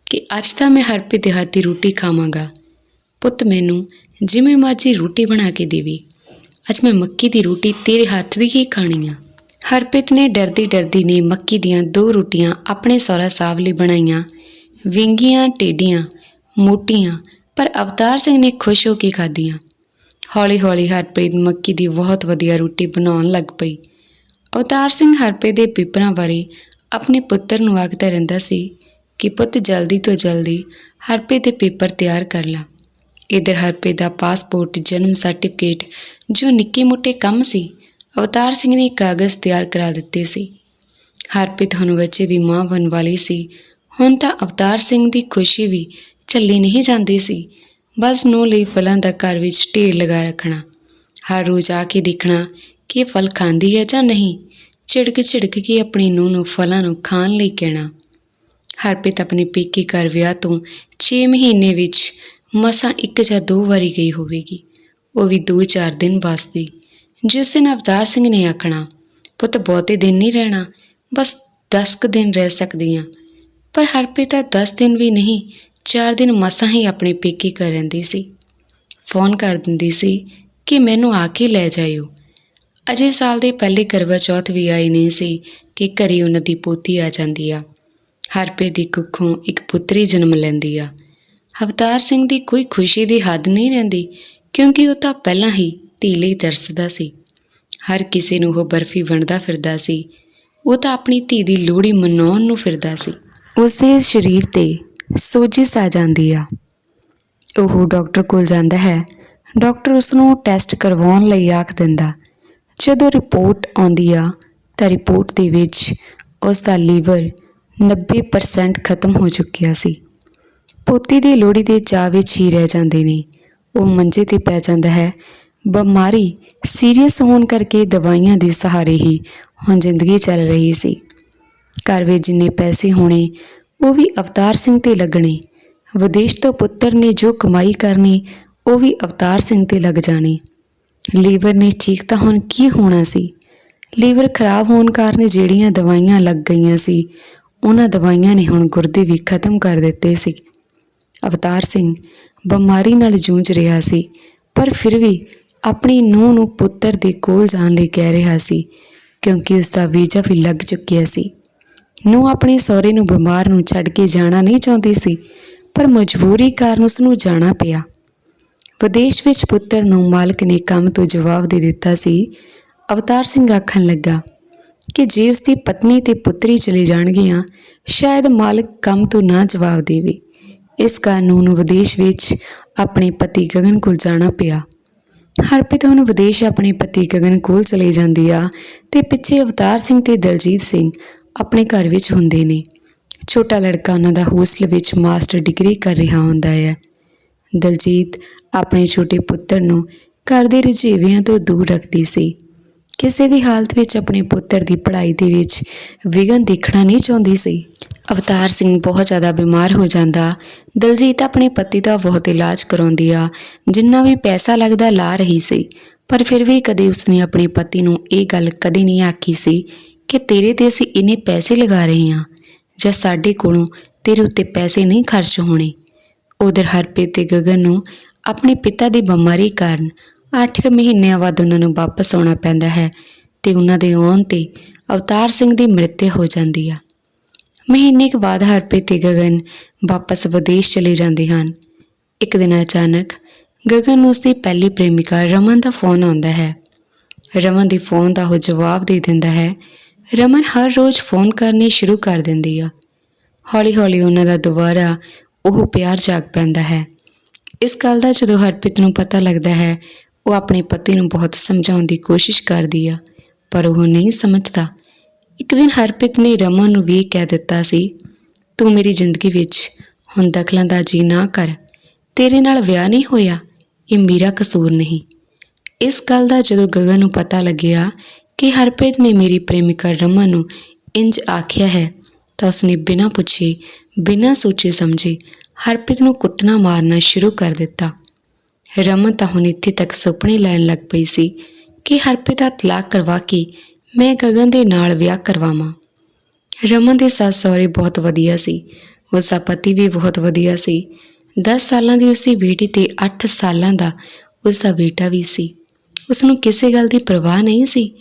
ਕਿ ਅੱਜ ਤਾਂ ਮੈਂ ਹਰਪ੍ਰੀਤ ਦੇ ਹੱਥ ਦੀ ਰੋਟੀ ਖਾਵਾਂਗਾ। ਪੁੱਤ ਮੈਨੂੰ ਜਿਵੇਂ ਮਰਜ਼ੀ ਰੋਟੀ ਬਣਾ ਕੇ ਦੇਵੀ। ਅੱਜ ਮੈਂ ਮੱਕੀ ਦੀ ਰੋਟੀ ਤੇਰੇ ਹੱਥ ਦੀ ਹੀ ਖਾਣੀ ਆ। ਹਰਪ੍ਰੀਤ ਨੇ ਡਰਦੀ ਡਰਦੀ ਨੇ ਮੱਕੀ ਦੀਆਂ ਦੋ ਰੋਟੀਆਂ ਆਪਣੇ ਸਹੁਰਾ ਸਾਹਿਬ ਲਈ ਬਣਾਈਆਂ। ਵਿੰਗੀਆਂ ਟੇਡੀਆਂ ਮੋਟੀਆਂ, ਪਰ ਅਵਤਾਰ ਸਿੰਘ ਨੇ ਖੁਸ਼ ਹੋ ਕੇ ਖਾਧੀਆਂ। ਹੌਲੀ ਹੌਲੀ ਹਰਪ੍ਰੀਤ ਮੱਕੀ ਦੀ ਬਹੁਤ ਵਧੀਆ ਰੋਟੀ ਬਣਾਉਣ ਲੱਗ ਪਈ। ਅਵਤਾਰ ਸਿੰਘ ਹਰਪ੍ਰੀਤ ਦੇ ਪੇਪਰਾਂ ਬਾਰੇ ਆਪਣੇ ਪੁੱਤਰ ਨੂੰ ਆਖਦਾ ਰਹਿੰਦਾ ਸੀ ਕਿ ਪੁੱਤ ਜਲਦੀ ਤੋਂ ਜਲਦੀ ਹਰਪ੍ਰੀਤ ਦੇ ਪੇਪਰ ਤਿਆਰ ਕਰ ਲਾ। ਇਧਰ ਹਰਪ੍ਰੀਤ ਦਾ ਪਾਸਪੋਰਟ, ਜਨਮ ਸਰਟੀਫਿਕੇਟ, ਜੋ ਨਿੱਕੇ ਮੋਟੇ ਕੰਮ ਸੀ ਅਵਤਾਰ ਸਿੰਘ ਨੇ ਕਾਗਜ਼ ਤਿਆਰ ਕਰਾ ਦਿੱਤੇ ਸੀ। ਹਰਪ੍ਰੀਤ ਹੁਣ ਬੱਚੇ ਦੀ ਮਾਂ ਬਣ ਵਾਲੀ ਸੀ। ਹੁਣ ਤਾਂ ਅਵਤਾਰ ਸਿੰਘ ਦੀ ਖੁਸ਼ੀ ਵੀ ਝੱਲੀ ਨਹੀਂ ਜਾਂਦੀ ਸੀ। ਬਸ ਨੂੰ ਲਈ ਫਲਾਂ ਦਾ ਘਰ ਵਿੱਚ ਢੇਰ ਲਗਾ ਰੱਖਣਾ। ਹਰ ਰੋਜ਼ ਆ ਕੇ ਦੇਖਣਾ ਕਿ ਇਹ ਫਲ ਖਾਂਦੀ ਹੈ ਜਾਂ ਨਹੀਂ। ਝਿੜਕ ਝਿੜਕ ਕੇ ਆਪਣੀ ਨੂੰਹ ਨੂੰ ਫਲਾਂ ਨੂੰ ਖਾਣ ਲਈ ਕਹਿਣਾ। ਹਰਪ੍ਰੀਤ ਆਪਣੇ ਪੇਕੇ ਘਰ ਵਿਆਹ ਤੋਂ 6 ਮਹੀਨੇ ਵਿੱਚ ਮਸਾਂ ਇੱਕ ਜਾਂ ਦੋ ਵਾਰੀ ਗਈ ਹੋਵੇਗੀ। ਉਹ ਵੀ 2-4 ਦਿਨ ਵਾਸਤੇ। ਜਿਸ ਦਿਨ ਅਵਤਾਰ ਸਿੰਘ ਨੇ ਆਖਣਾ, ਪੁੱਤ ਬਹੁਤੇ ਦਿਨ ਨਹੀਂ ਰਹਿਣਾ, ਬਸ 10 ਕੁ ਦਿਨ ਰਹਿ ਸਕਦੀ ਹਾਂ ਪਰ ਹਰਪ੍ਰੀਤ ਤਾਂ 10 ਦਿਨ ਵੀ ਨਹੀਂ 4 ਦਿਨ ਮਸਾਂ ਹੀ ਆਪਣੇ ਪੇਕੇ ਘਰ ਰਹਿੰਦੀ ਸੀ। ਫੋਨ ਕਰ ਦਿੰਦੀ ਸੀ ਕਿ ਮੈਨੂੰ ਆ ਕੇ ਲੈ ਜਾਇਓ। ਅਜੇ ਸਾਲ ਦੇ ਪਹਿਲੇ ਕਰਵਾ ਚੌਥ ਵੀ ਆਈ ਨਹੀਂ ਸੀ ਕਿ ਘਰੇ ਉਹਨਾਂ ਦੀ ਪੋਤੀ ਆ ਜਾਂਦੀ ਆ। ਹਰਪ੍ਰੀਤ ਦੀ ਕੁੱਖੋਂ ਇੱਕ ਪੁੱਤਰੀ ਜਨਮ ਲੈਂਦੀ ਆ। ਅਵਤਾਰ ਸਿੰਘ ਦੀ ਕੋਈ ਖੁਸ਼ੀ ਦੀ ਹੱਦ ਨਹੀਂ ਰਹਿੰਦੀ, ਕਿਉਂਕਿ ਉਹ ਤਾਂ ਪਹਿਲਾਂ ਹੀ ਧੀ ਲਈ ਤਰਸਦਾ ਸੀ। ਹਰ ਕਿਸੇ ਨੂੰ ਉਹ ਬਰਫੀ ਵੰਡਦਾ ਫਿਰਦਾ ਸੀ। ਉਹ ਤਾਂ ਆਪਣੀ ਧੀ ਦੀ ਲੋਹੜੀ ਮਨਾਉਣ ਨੂੰ ਫਿਰਦਾ ਸੀ। ਉਸ ਦੇ ਸਰੀਰ ਤੇ ਸੋਜਿਸ ਆ ਜਾਂਦੀ ਆ। ਉਹ ਡਾਕਟਰ ਕੋਲ ਜਾਂਦਾ ਹੈ। ਡਾਕਟਰ ਉਸ ਨੂੰ ਟੈਸਟ ਕਰਵਾਉਣ ਲਈ ਆਖ ਦਿੰਦਾ। ਜਦੋਂ ਰਿਪੋਰਟ ਆਉਂਦੀ ਆ, ਤਾਂ ਰਿਪੋਰਟ ਦੇ ਵਿੱਚ ਉਸ ਦਾ ਲੀਵਰ 90% ਖਤਮ ਹੋ ਚੁੱਕਿਆ ਸੀ। ਪੋਤੀ ਦੀ ਲੋੜੀ ਦੇ ਚਾਅ ਵਿੱਚ ਹੀ ਰਹਿ ਜਾਂਦੇ ਨੇ। ਉਹ ਮੰਜੇ ਤੇ ਪੈ ਜਾਂਦਾ ਹੈ। ਬਿਮਾਰੀ ਸੀਰੀਅਸ ਹੋਣ ਕਰਕੇ ਦਵਾਈਆਂ ਦੇ ਸਹਾਰੇ ਹੀ ਹੁਣ ਜ਼ਿੰਦਗੀ ਚੱਲ ਰਹੀ ਸੀ। ਘਰ ਵਿੱਚ ਜਿੰਨੇ ਪੈਸੇ ਹੋਣੇ, ਉਹ ਵੀ ਅਵਤਾਰ ਸਿੰਘ ਤੇ ਲੱਗਣੇ। ਵਿਦੇਸ਼ ਤੋਂ ਪੁੱਤਰ ਨੇ ਜੋ ਕਮਾਈ ਕਰਨੀ, ਉਹ ਵੀ ਅਵਤਾਰ ਸਿੰਘ ਤੇ ਲੱਗ ਜਾਣੀ। ਲੀਵਰ ਨੇ ਠੀਕ ਤਾਂ ਹੁਣ ਕੀ ਹੋਣਾ ਸੀ? ਲੀਵਰ ਖਰਾਬ ਹੋਣ ਕਾਰਨ ਜਿਹੜੀਆਂ ਦਵਾਈਆਂ ਲੱਗ ਗਈਆਂ ਸੀ, ਉਹਨਾਂ ਦਵਾਈਆਂ ਨੇ ਹੁਣ ਗੁਰਦੇ ਵੀ ਖਤਮ ਕਰ ਦਿੱਤੇ ਸੀ। ਅਵਤਾਰ ਸਿੰਘ ਬਿਮਾਰੀ ਨਾਲ ਜੂਝ ਰਿਹਾ ਸੀ, ਪਰ ਫਿਰ ਵੀ ਆਪਣੀ ਨੂੰਹ ਨੂੰ ਪੁੱਤਰ ਦੇ ਕੋਲ ਜਾਣ ਲਈ ਕਹਿ ਰਿਹਾ ਸੀ, ਕਿਉਂਕਿ ਉਸ ਦਾ ਵੀਜ਼ਾ ਵੀ ਲੱਗ ਚੁੱਕਿਆ ਸੀ। ਨੂੰਹ ਆਪਣੇ ਸਹੁਰੇ ਨੂੰ ਬਿਮਾਰ ਨੂੰ ਛੱਡ ਕੇ ਜਾਣਾ ਨਹੀਂ ਚਾਹੁੰਦੀ ਸੀ, ਪਰ ਮਜਬੂਰੀ ਕਾਰਨ ਉਸ ਨੂੰ ਜਾਣਾ ਪਿਆ। ਵਿਦੇਸ਼ ਵਿੱਚ ਪੁੱਤਰ ਨੂੰ ਮਾਲਕ ਨੇ ਕੰਮ ਤੋਂ ਜਵਾਬ ਦੇ ਦਿੱਤਾ ਸੀ। ਅਵਤਾਰ ਸਿੰਘ ਆਖਣ ਲੱਗਾ ਕਿ ਜੇ ਉਸ ਦੀ ਪਤਨੀ ਤੇ ਪੁੱਤਰੀ ਚਲੇ ਜਾਣਗੀਆਂ, ਸ਼ਾਇਦ ਮਾਲਕ ਕੰਮ ਤੋਂ ਨਾ ਜਵਾਬ ਦੇਵੇ। ਇਸ ਕਾਰਨ ਉਹਨੂੰ ਵਿਦੇਸ਼ ਵਿੱਚ ਆਪਣੇ ਪਤੀ ਗਗਨ ਕੋਲ ਜਾਣਾ ਪਿਆ। ਹਰਪ੍ਰੀਤ ਹੁਣ ਵਿਦੇਸ਼ ਆਪਣੇ ਪਤੀ ਗਗਨ ਕੋਲ ਚਲੇ ਜਾਂਦੀ ਆ ਤੇ ਪਿੱਛੇ ਅਵਤਾਰ ਸਿੰਘ ਤੇ ਦਲਜੀਤ ਸਿੰਘ ਆਪਣੇ ਘਰ ਵਿੱਚ ਹੁੰਦੇ ਨੇ। ਛੋਟਾ ਲੜਕਾ ਉਹਨਾਂ ਦਾ ਹੋਸਟਲ ਵਿੱਚ ਮਾਸਟਰ ਡਿਗਰੀ ਕਰ ਰਿਹਾ ਹੁੰਦਾ ਹੈ। ਦਲਜੀਤ ਆਪਣੇ ਛੋਟੇ ਪੁੱਤਰ ਨੂੰ ਘਰ ਦੇ ਰੁਝੇਵਿਆਂ ਤੋਂ ਦੂਰ ਰੱਖਦੀ ਸੀ। ਕਿਸੇ ਵੀ ਹਾਲਤ ਵਿੱਚ ਆਪਣੇ ਪੁੱਤਰ ਦੀ ਪੜ੍ਹਾਈ ਦੇ ਵਿੱਚ ਵਿਘਨ ਦੇਖਣਾ ਨਹੀਂ ਚਾਹੁੰਦੀ ਸੀ। ਅਵਤਾਰ ਸਿੰਘ ਬਹੁਤ ਜ਼ਿਆਦਾ ਬਿਮਾਰ ਹੋ ਜਾਂਦਾ। ਦਲਜੀਤ ਆਪਣੇ ਪਤੀ ਦਾ ਬਹੁਤ ਇਲਾਜ ਕਰਾਉਂਦੀ ਆ, ਜਿੰਨਾ ਵੀ ਪੈਸਾ ਲੱਗਦਾ ਲਾ ਰਹੀ ਸੀ। ਪਰ ਫਿਰ ਵੀ ਕਦੇ ਉਸਨੇ ਆਪਣੇ ਪਤੀ ਨੂੰ ਇਹ ਗੱਲ ਕਦੇ ਨਹੀਂ ਆਖੀ ਸੀ ਕਿ ਤੇਰੇ ਤੇ ਅਸੀਂ ਇੰਨੇ ਪੈਸੇ ਲਗਾ ਰਹੇ ਹਾਂ ਜਾਂ ਸਾਡੇ ਕੋਲੋਂ ਤੇਰੇ ਉੱਤੇ ਪੈਸੇ ਨਹੀਂ ਖਰਚ ਹੋਣੇ। ਉਧਰ ਹਰਪ੍ਰੀਤ ਤੇ ਗਗਨ ਨੂੰ ਆਪਣੇ ਪਿਤਾ ਦੀ ਬਿਮਾਰੀ ਕਾਰਨ 8 ਮਹੀਨਿਆਂ ਬਾਅਦ ਉਹਨਾਂ ਨੂੰ ਵਾਪਸ ਆਉਣਾ ਪੈਂਦਾ ਹੈ ਤੇ ਉਹਨਾਂ ਦੇ ਆਉਣ ਤੇ ਅਵਤਾਰ ਸਿੰਘ ਦੀ ਮ੍ਰਿਤਿੂ ਹੋ ਜਾਂਦੀ ਆ। ਮਹੀਨੇ ਕੁ ਬਾਅਦ ਹਰਪ੍ਰੀਤ ਤੇ ਗਗਨ ਵਾਪਸ ਵਿਦੇਸ਼ ਚਲੇ ਜਾਂਦੇ ਹਨ। ਇੱਕ ਦਿਨ ਅਚਾਨਕ ਗਗਨ ਨੂੰ ਉਸਦੀ ਪਹਿਲੀ ਪ੍ਰੇਮਿਕਾ ਰਮਨ ਦਾ ਫੋਨ ਆਉਂਦਾ ਹੈ। ਰਮਨ ਦੇ ਫੋਨ ਦਾ ਉਹ ਜਵਾਬ ਦੇ ਦਿੰਦਾ ਹੈ, ਰਮਨ ਹਰ ਰੋਜ਼ ਫੋਨ ਕਰਨੇ ਸ਼ੁਰੂ ਕਰ ਦਿੰਦੀ ਆ। ਹੌਲੀ-ਹੌਲੀ ਉਹਨਾਂ ਦਾ ਦੁਬਾਰਾ ਉਹ ਪਿਆਰ ਜਾਗ ਪੈਂਦਾ ਹੈ। ਇਸ ਗੱਲ ਦਾ ਜਦੋਂ ਹਰਪ੍ਰੀਤ ਨੂੰ ਪਤਾ ਲੱਗਦਾ ਹੈ ਉਹ ਆਪਣੇ ਪਤੀ ਨੂੰ ਬਹੁਤ ਸਮਝਾਉਣ ਦੀ ਕੋਸ਼ਿਸ਼ ਕਰਦੀ ਆ, ਪਰ ਉਹ ਨਹੀਂ ਸਮਝਦਾ। ਇੱਕ ਦਿਨ ਹਰਪ੍ਰੀਤ ਨੇ ਰਮਨ ਨੂੰ ਵੀ ਕਹਿ ਦਿੱਤਾ ਸੀ, ਤੂੰ ਮੇਰੀ ਜ਼ਿੰਦਗੀ ਵਿੱਚ ਹੁਣ ਦਖਲਅੰਦਾਜ਼ੀ ਨਾ ਕਰ। ਤੇਰੇ ਨਾਲ ਵਿਆਹ ਨਹੀਂ ਹੋਇਆ, ਇਹ ਮੇਰਾ ਕਸੂਰ ਨਹੀਂ। ਇਸ ਗੱਲ ਦਾ ਜਦੋਂ ਗਗਨ ਨੂੰ ਪਤਾ ਲੱਗਿਆ ਕਿ ਹਰਪ੍ਰੀਤ ਨੇ ਮੇਰੀ ਪ੍ਰੇਮਿਕਾ ਰਮਨ ਨੂੰ ਇੰਜ ਆਖਿਆ ਹੈ, ਤਾਂ ਉਸਨੇ ਬਿਨਾਂ ਪੁੱਛੇ, ਬਿਨਾਂ ਸੋਚੇ ਸਮਝੇ ਹਰਪ੍ਰੀਤ ਨੂੰ ਕੁੱਟਣਾ ਮਾਰਨਾ ਸ਼ੁਰੂ ਕਰ ਦਿੱਤਾ। ਰਮਨ ਤਾਂ ਹੁਣ ਇੱਥੇ ਤੱਕ ਸੁਪਨੇ ਲੈਣ ਲੱਗ ਪਈ ਸੀ ਕਿ ਹਰਪ੍ਰੀਤ ਦਾ ਤਲਾਕ ਕਰਵਾ ਕੇ ਮੈਂ ਗਗਨ ਦੇ ਨਾਲ ਵਿਆਹ ਕਰਵਾਵਾਂ। ਰਮਨ ਦੇ ਸੱਸ ਸਹੁਰੇ ਬਹੁਤ ਵਧੀਆ ਸੀ। ਉਸ ਦਾ ਪਤੀ ਵੀ ਬਹੁਤ ਵਧੀਆ ਸੀ। 10 ਸਾਲਾਂ ਦੀ ਉਸਦੀ ਬੇਟੀ ਤੇ 8 ਸਾਲਾਂ ਦਾ ਉਸ ਦਾ ਬੇਟਾ ਵੀ ਸੀ। ਉਸ ਨੂੰ ਕਿਸੇ ਗੱਲ ਦੀ ਪਰਵਾਹ ਨਹੀਂ ਸੀ।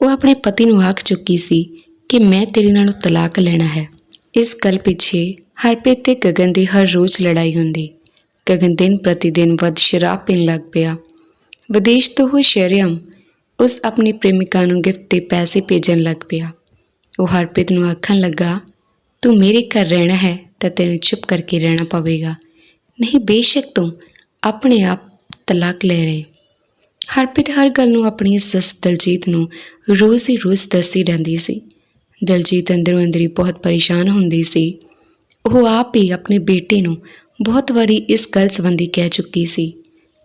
ਉਹ ਆਪਣੇ ਪਤੀ ਨੂੰ ਆਖ ਚੁੱਕੀ ਸੀ ਕਿ ਮੈਂ ਤੇਰੇ ਨਾਲੋਂ ਤਲਾਕ ਲੈਣਾ ਹੈ। ਇਸ ਗੱਲ ਪਿੱਛੇ ਹਰਪ੍ਰੀਤ ਤੇ ਗਗਨ ਦੀ ਹਰ ਰੋਜ਼ ਲੜਾਈ ਹੁੰਦੀ। ਗਗਨ ਦਿਨ ਪ੍ਰਤੀ ਦਿਨ ਵੱਧ ਸ਼ਰਾਬ ਪੀਣ ਲੱਗ ਪਿਆ। ਵਿਦੇਸ਼ ਤੋਂ ਉਹ ਸ਼ਰਮ ਉਸ ਆਪਣੀ ਪ੍ਰੇਮਿਕਾ ਨੂੰ ਗਿਫਟ ਤੇ ਪੈਸੇ ਭੇਜਣ ਲੱਗ ਪਿਆ। ਉਹ ਹਰਪ੍ਰੀਤ ਨੂੰ ਆਖਣ ਲੱਗਾ, ਤੂੰ ਮੇਰੇ ਘਰ ਰਹਿਣਾ ਹੈ ਤਾਂ ਤੈਨੂੰ ਚੁੱਪ ਕਰਕੇ ਰਹਿਣਾ ਪਵੇਗਾ। ਨਹੀਂ, ਬੇਸ਼ੱਕ ਤੂੰ ਆਪਣੇ ਆਪ ਤਲਾਕ ਲੈ ਰਹੇ ਹਰਪ੍ਰੀਤ ਹਰ ਗੱਲ ਨੂੰ ਆਪਣੀ ਸੱਸ ਦਲਜੀਤ ਨੂੰ ਰੋਜ਼ ਹੀ ਰੋਜ਼ ਦੱਸਦੀ ਰਹਿੰਦੀ ਸੀ। ਦਲਜੀਤ ਅੰਦਰੋਂ ਅੰਦਰੀ ਬਹੁਤ ਪਰੇਸ਼ਾਨ ਹੁੰਦੀ ਸੀ। ਉਹ ਆਪ ਹੀ ਆਪਣੇ ਬੇਟੇ ਨੂੰ ਬਹੁਤ ਵਾਰੀ ਇਸ ਗੱਲ ਸੰਬੰਧੀ ਕਹਿ ਚੁੱਕੀ ਸੀ,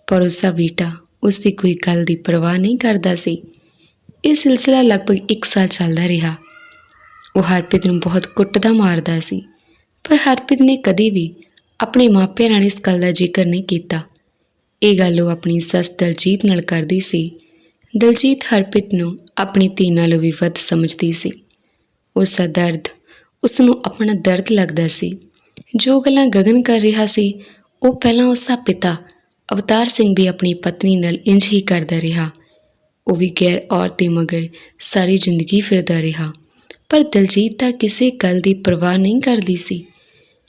ਪਰ ਉਸ ਦਾ ਬੇਟਾ ਉਸ ਦੀ ਕੋਈ ਗੱਲ ਦੀ ਪਰਵਾਹ ਨਹੀਂ ਕਰਦਾ ਸੀ। ਇਹ ਸਿਲਸਿਲਾ ਲਗਭਗ 1 ਸਾਲ ਚੱਲਦਾ ਰਿਹਾ। ਉਹ ਹਰਪ੍ਰੀਤ ਨੂੰ ਬਹੁਤ ਕੁੱਟਦਾ ਮਾਰਦਾ ਸੀ, ਪਰ ਹਰਪ੍ਰੀਤ ਨੇ ਕਦੇ ਵੀ ਆਪਣੇ ਮਾਪਿਆਂ ਨਾਲ ਇਸ ਗੱਲ ਦਾ ਜ਼ਿਕਰ ਨਹੀਂ ਕੀਤਾ। ਇਹ ਗੱਲ ਉਹ ਆਪਣੀ ਸੱਸ ਦਲਜੀਤ ਨਾਲ ਕਰਦੀ ਸੀ। ਦਲਜੀਤ ਹਰਪ੍ਰੀਤ ਨੂੰ ਆਪਣੀ ਧੀ ਨਾਲੋਂ ਵੀ ਵੱਧ ਸਮਝਦੀ ਸੀ। ਉਸ ਦਾ ਦਰਦ ਉਸ ਨੂੰ ਆਪਣਾ ਦਰਦ ਲੱਗਦਾ ਸੀ। ਜੋ ਗੱਲਾਂ ਗਗਨ ਕਰ ਰਿਹਾ ਸੀ, ਉਹ ਪਹਿਲਾਂ ਉਸ ਦਾ ਪਿਤਾ, ਅਵਤਾਰ ਸਿੰਘ ਵੀ ਆਪਣੀ ਪਤਨੀ ਨਾਲ ਇੰਜ ਹੀ ਕਰਦਾ ਰਿਹਾ। ਉਹ ਵੀ ਗੈਰ ਔਰਤ ਦੇ ਮਗਰ ਸਾਰੀ ਜ਼ਿੰਦਗੀ ਫਿਰਦਾ ਰਿਹਾ। ਪਰ ਦਿਲਜੀਤ ਤਾਂ ਕਿਸੇ ਗੱਲ ਦੀ ਪਰਵਾਹ ਨਹੀਂ ਕਰਦੀ ਸੀ।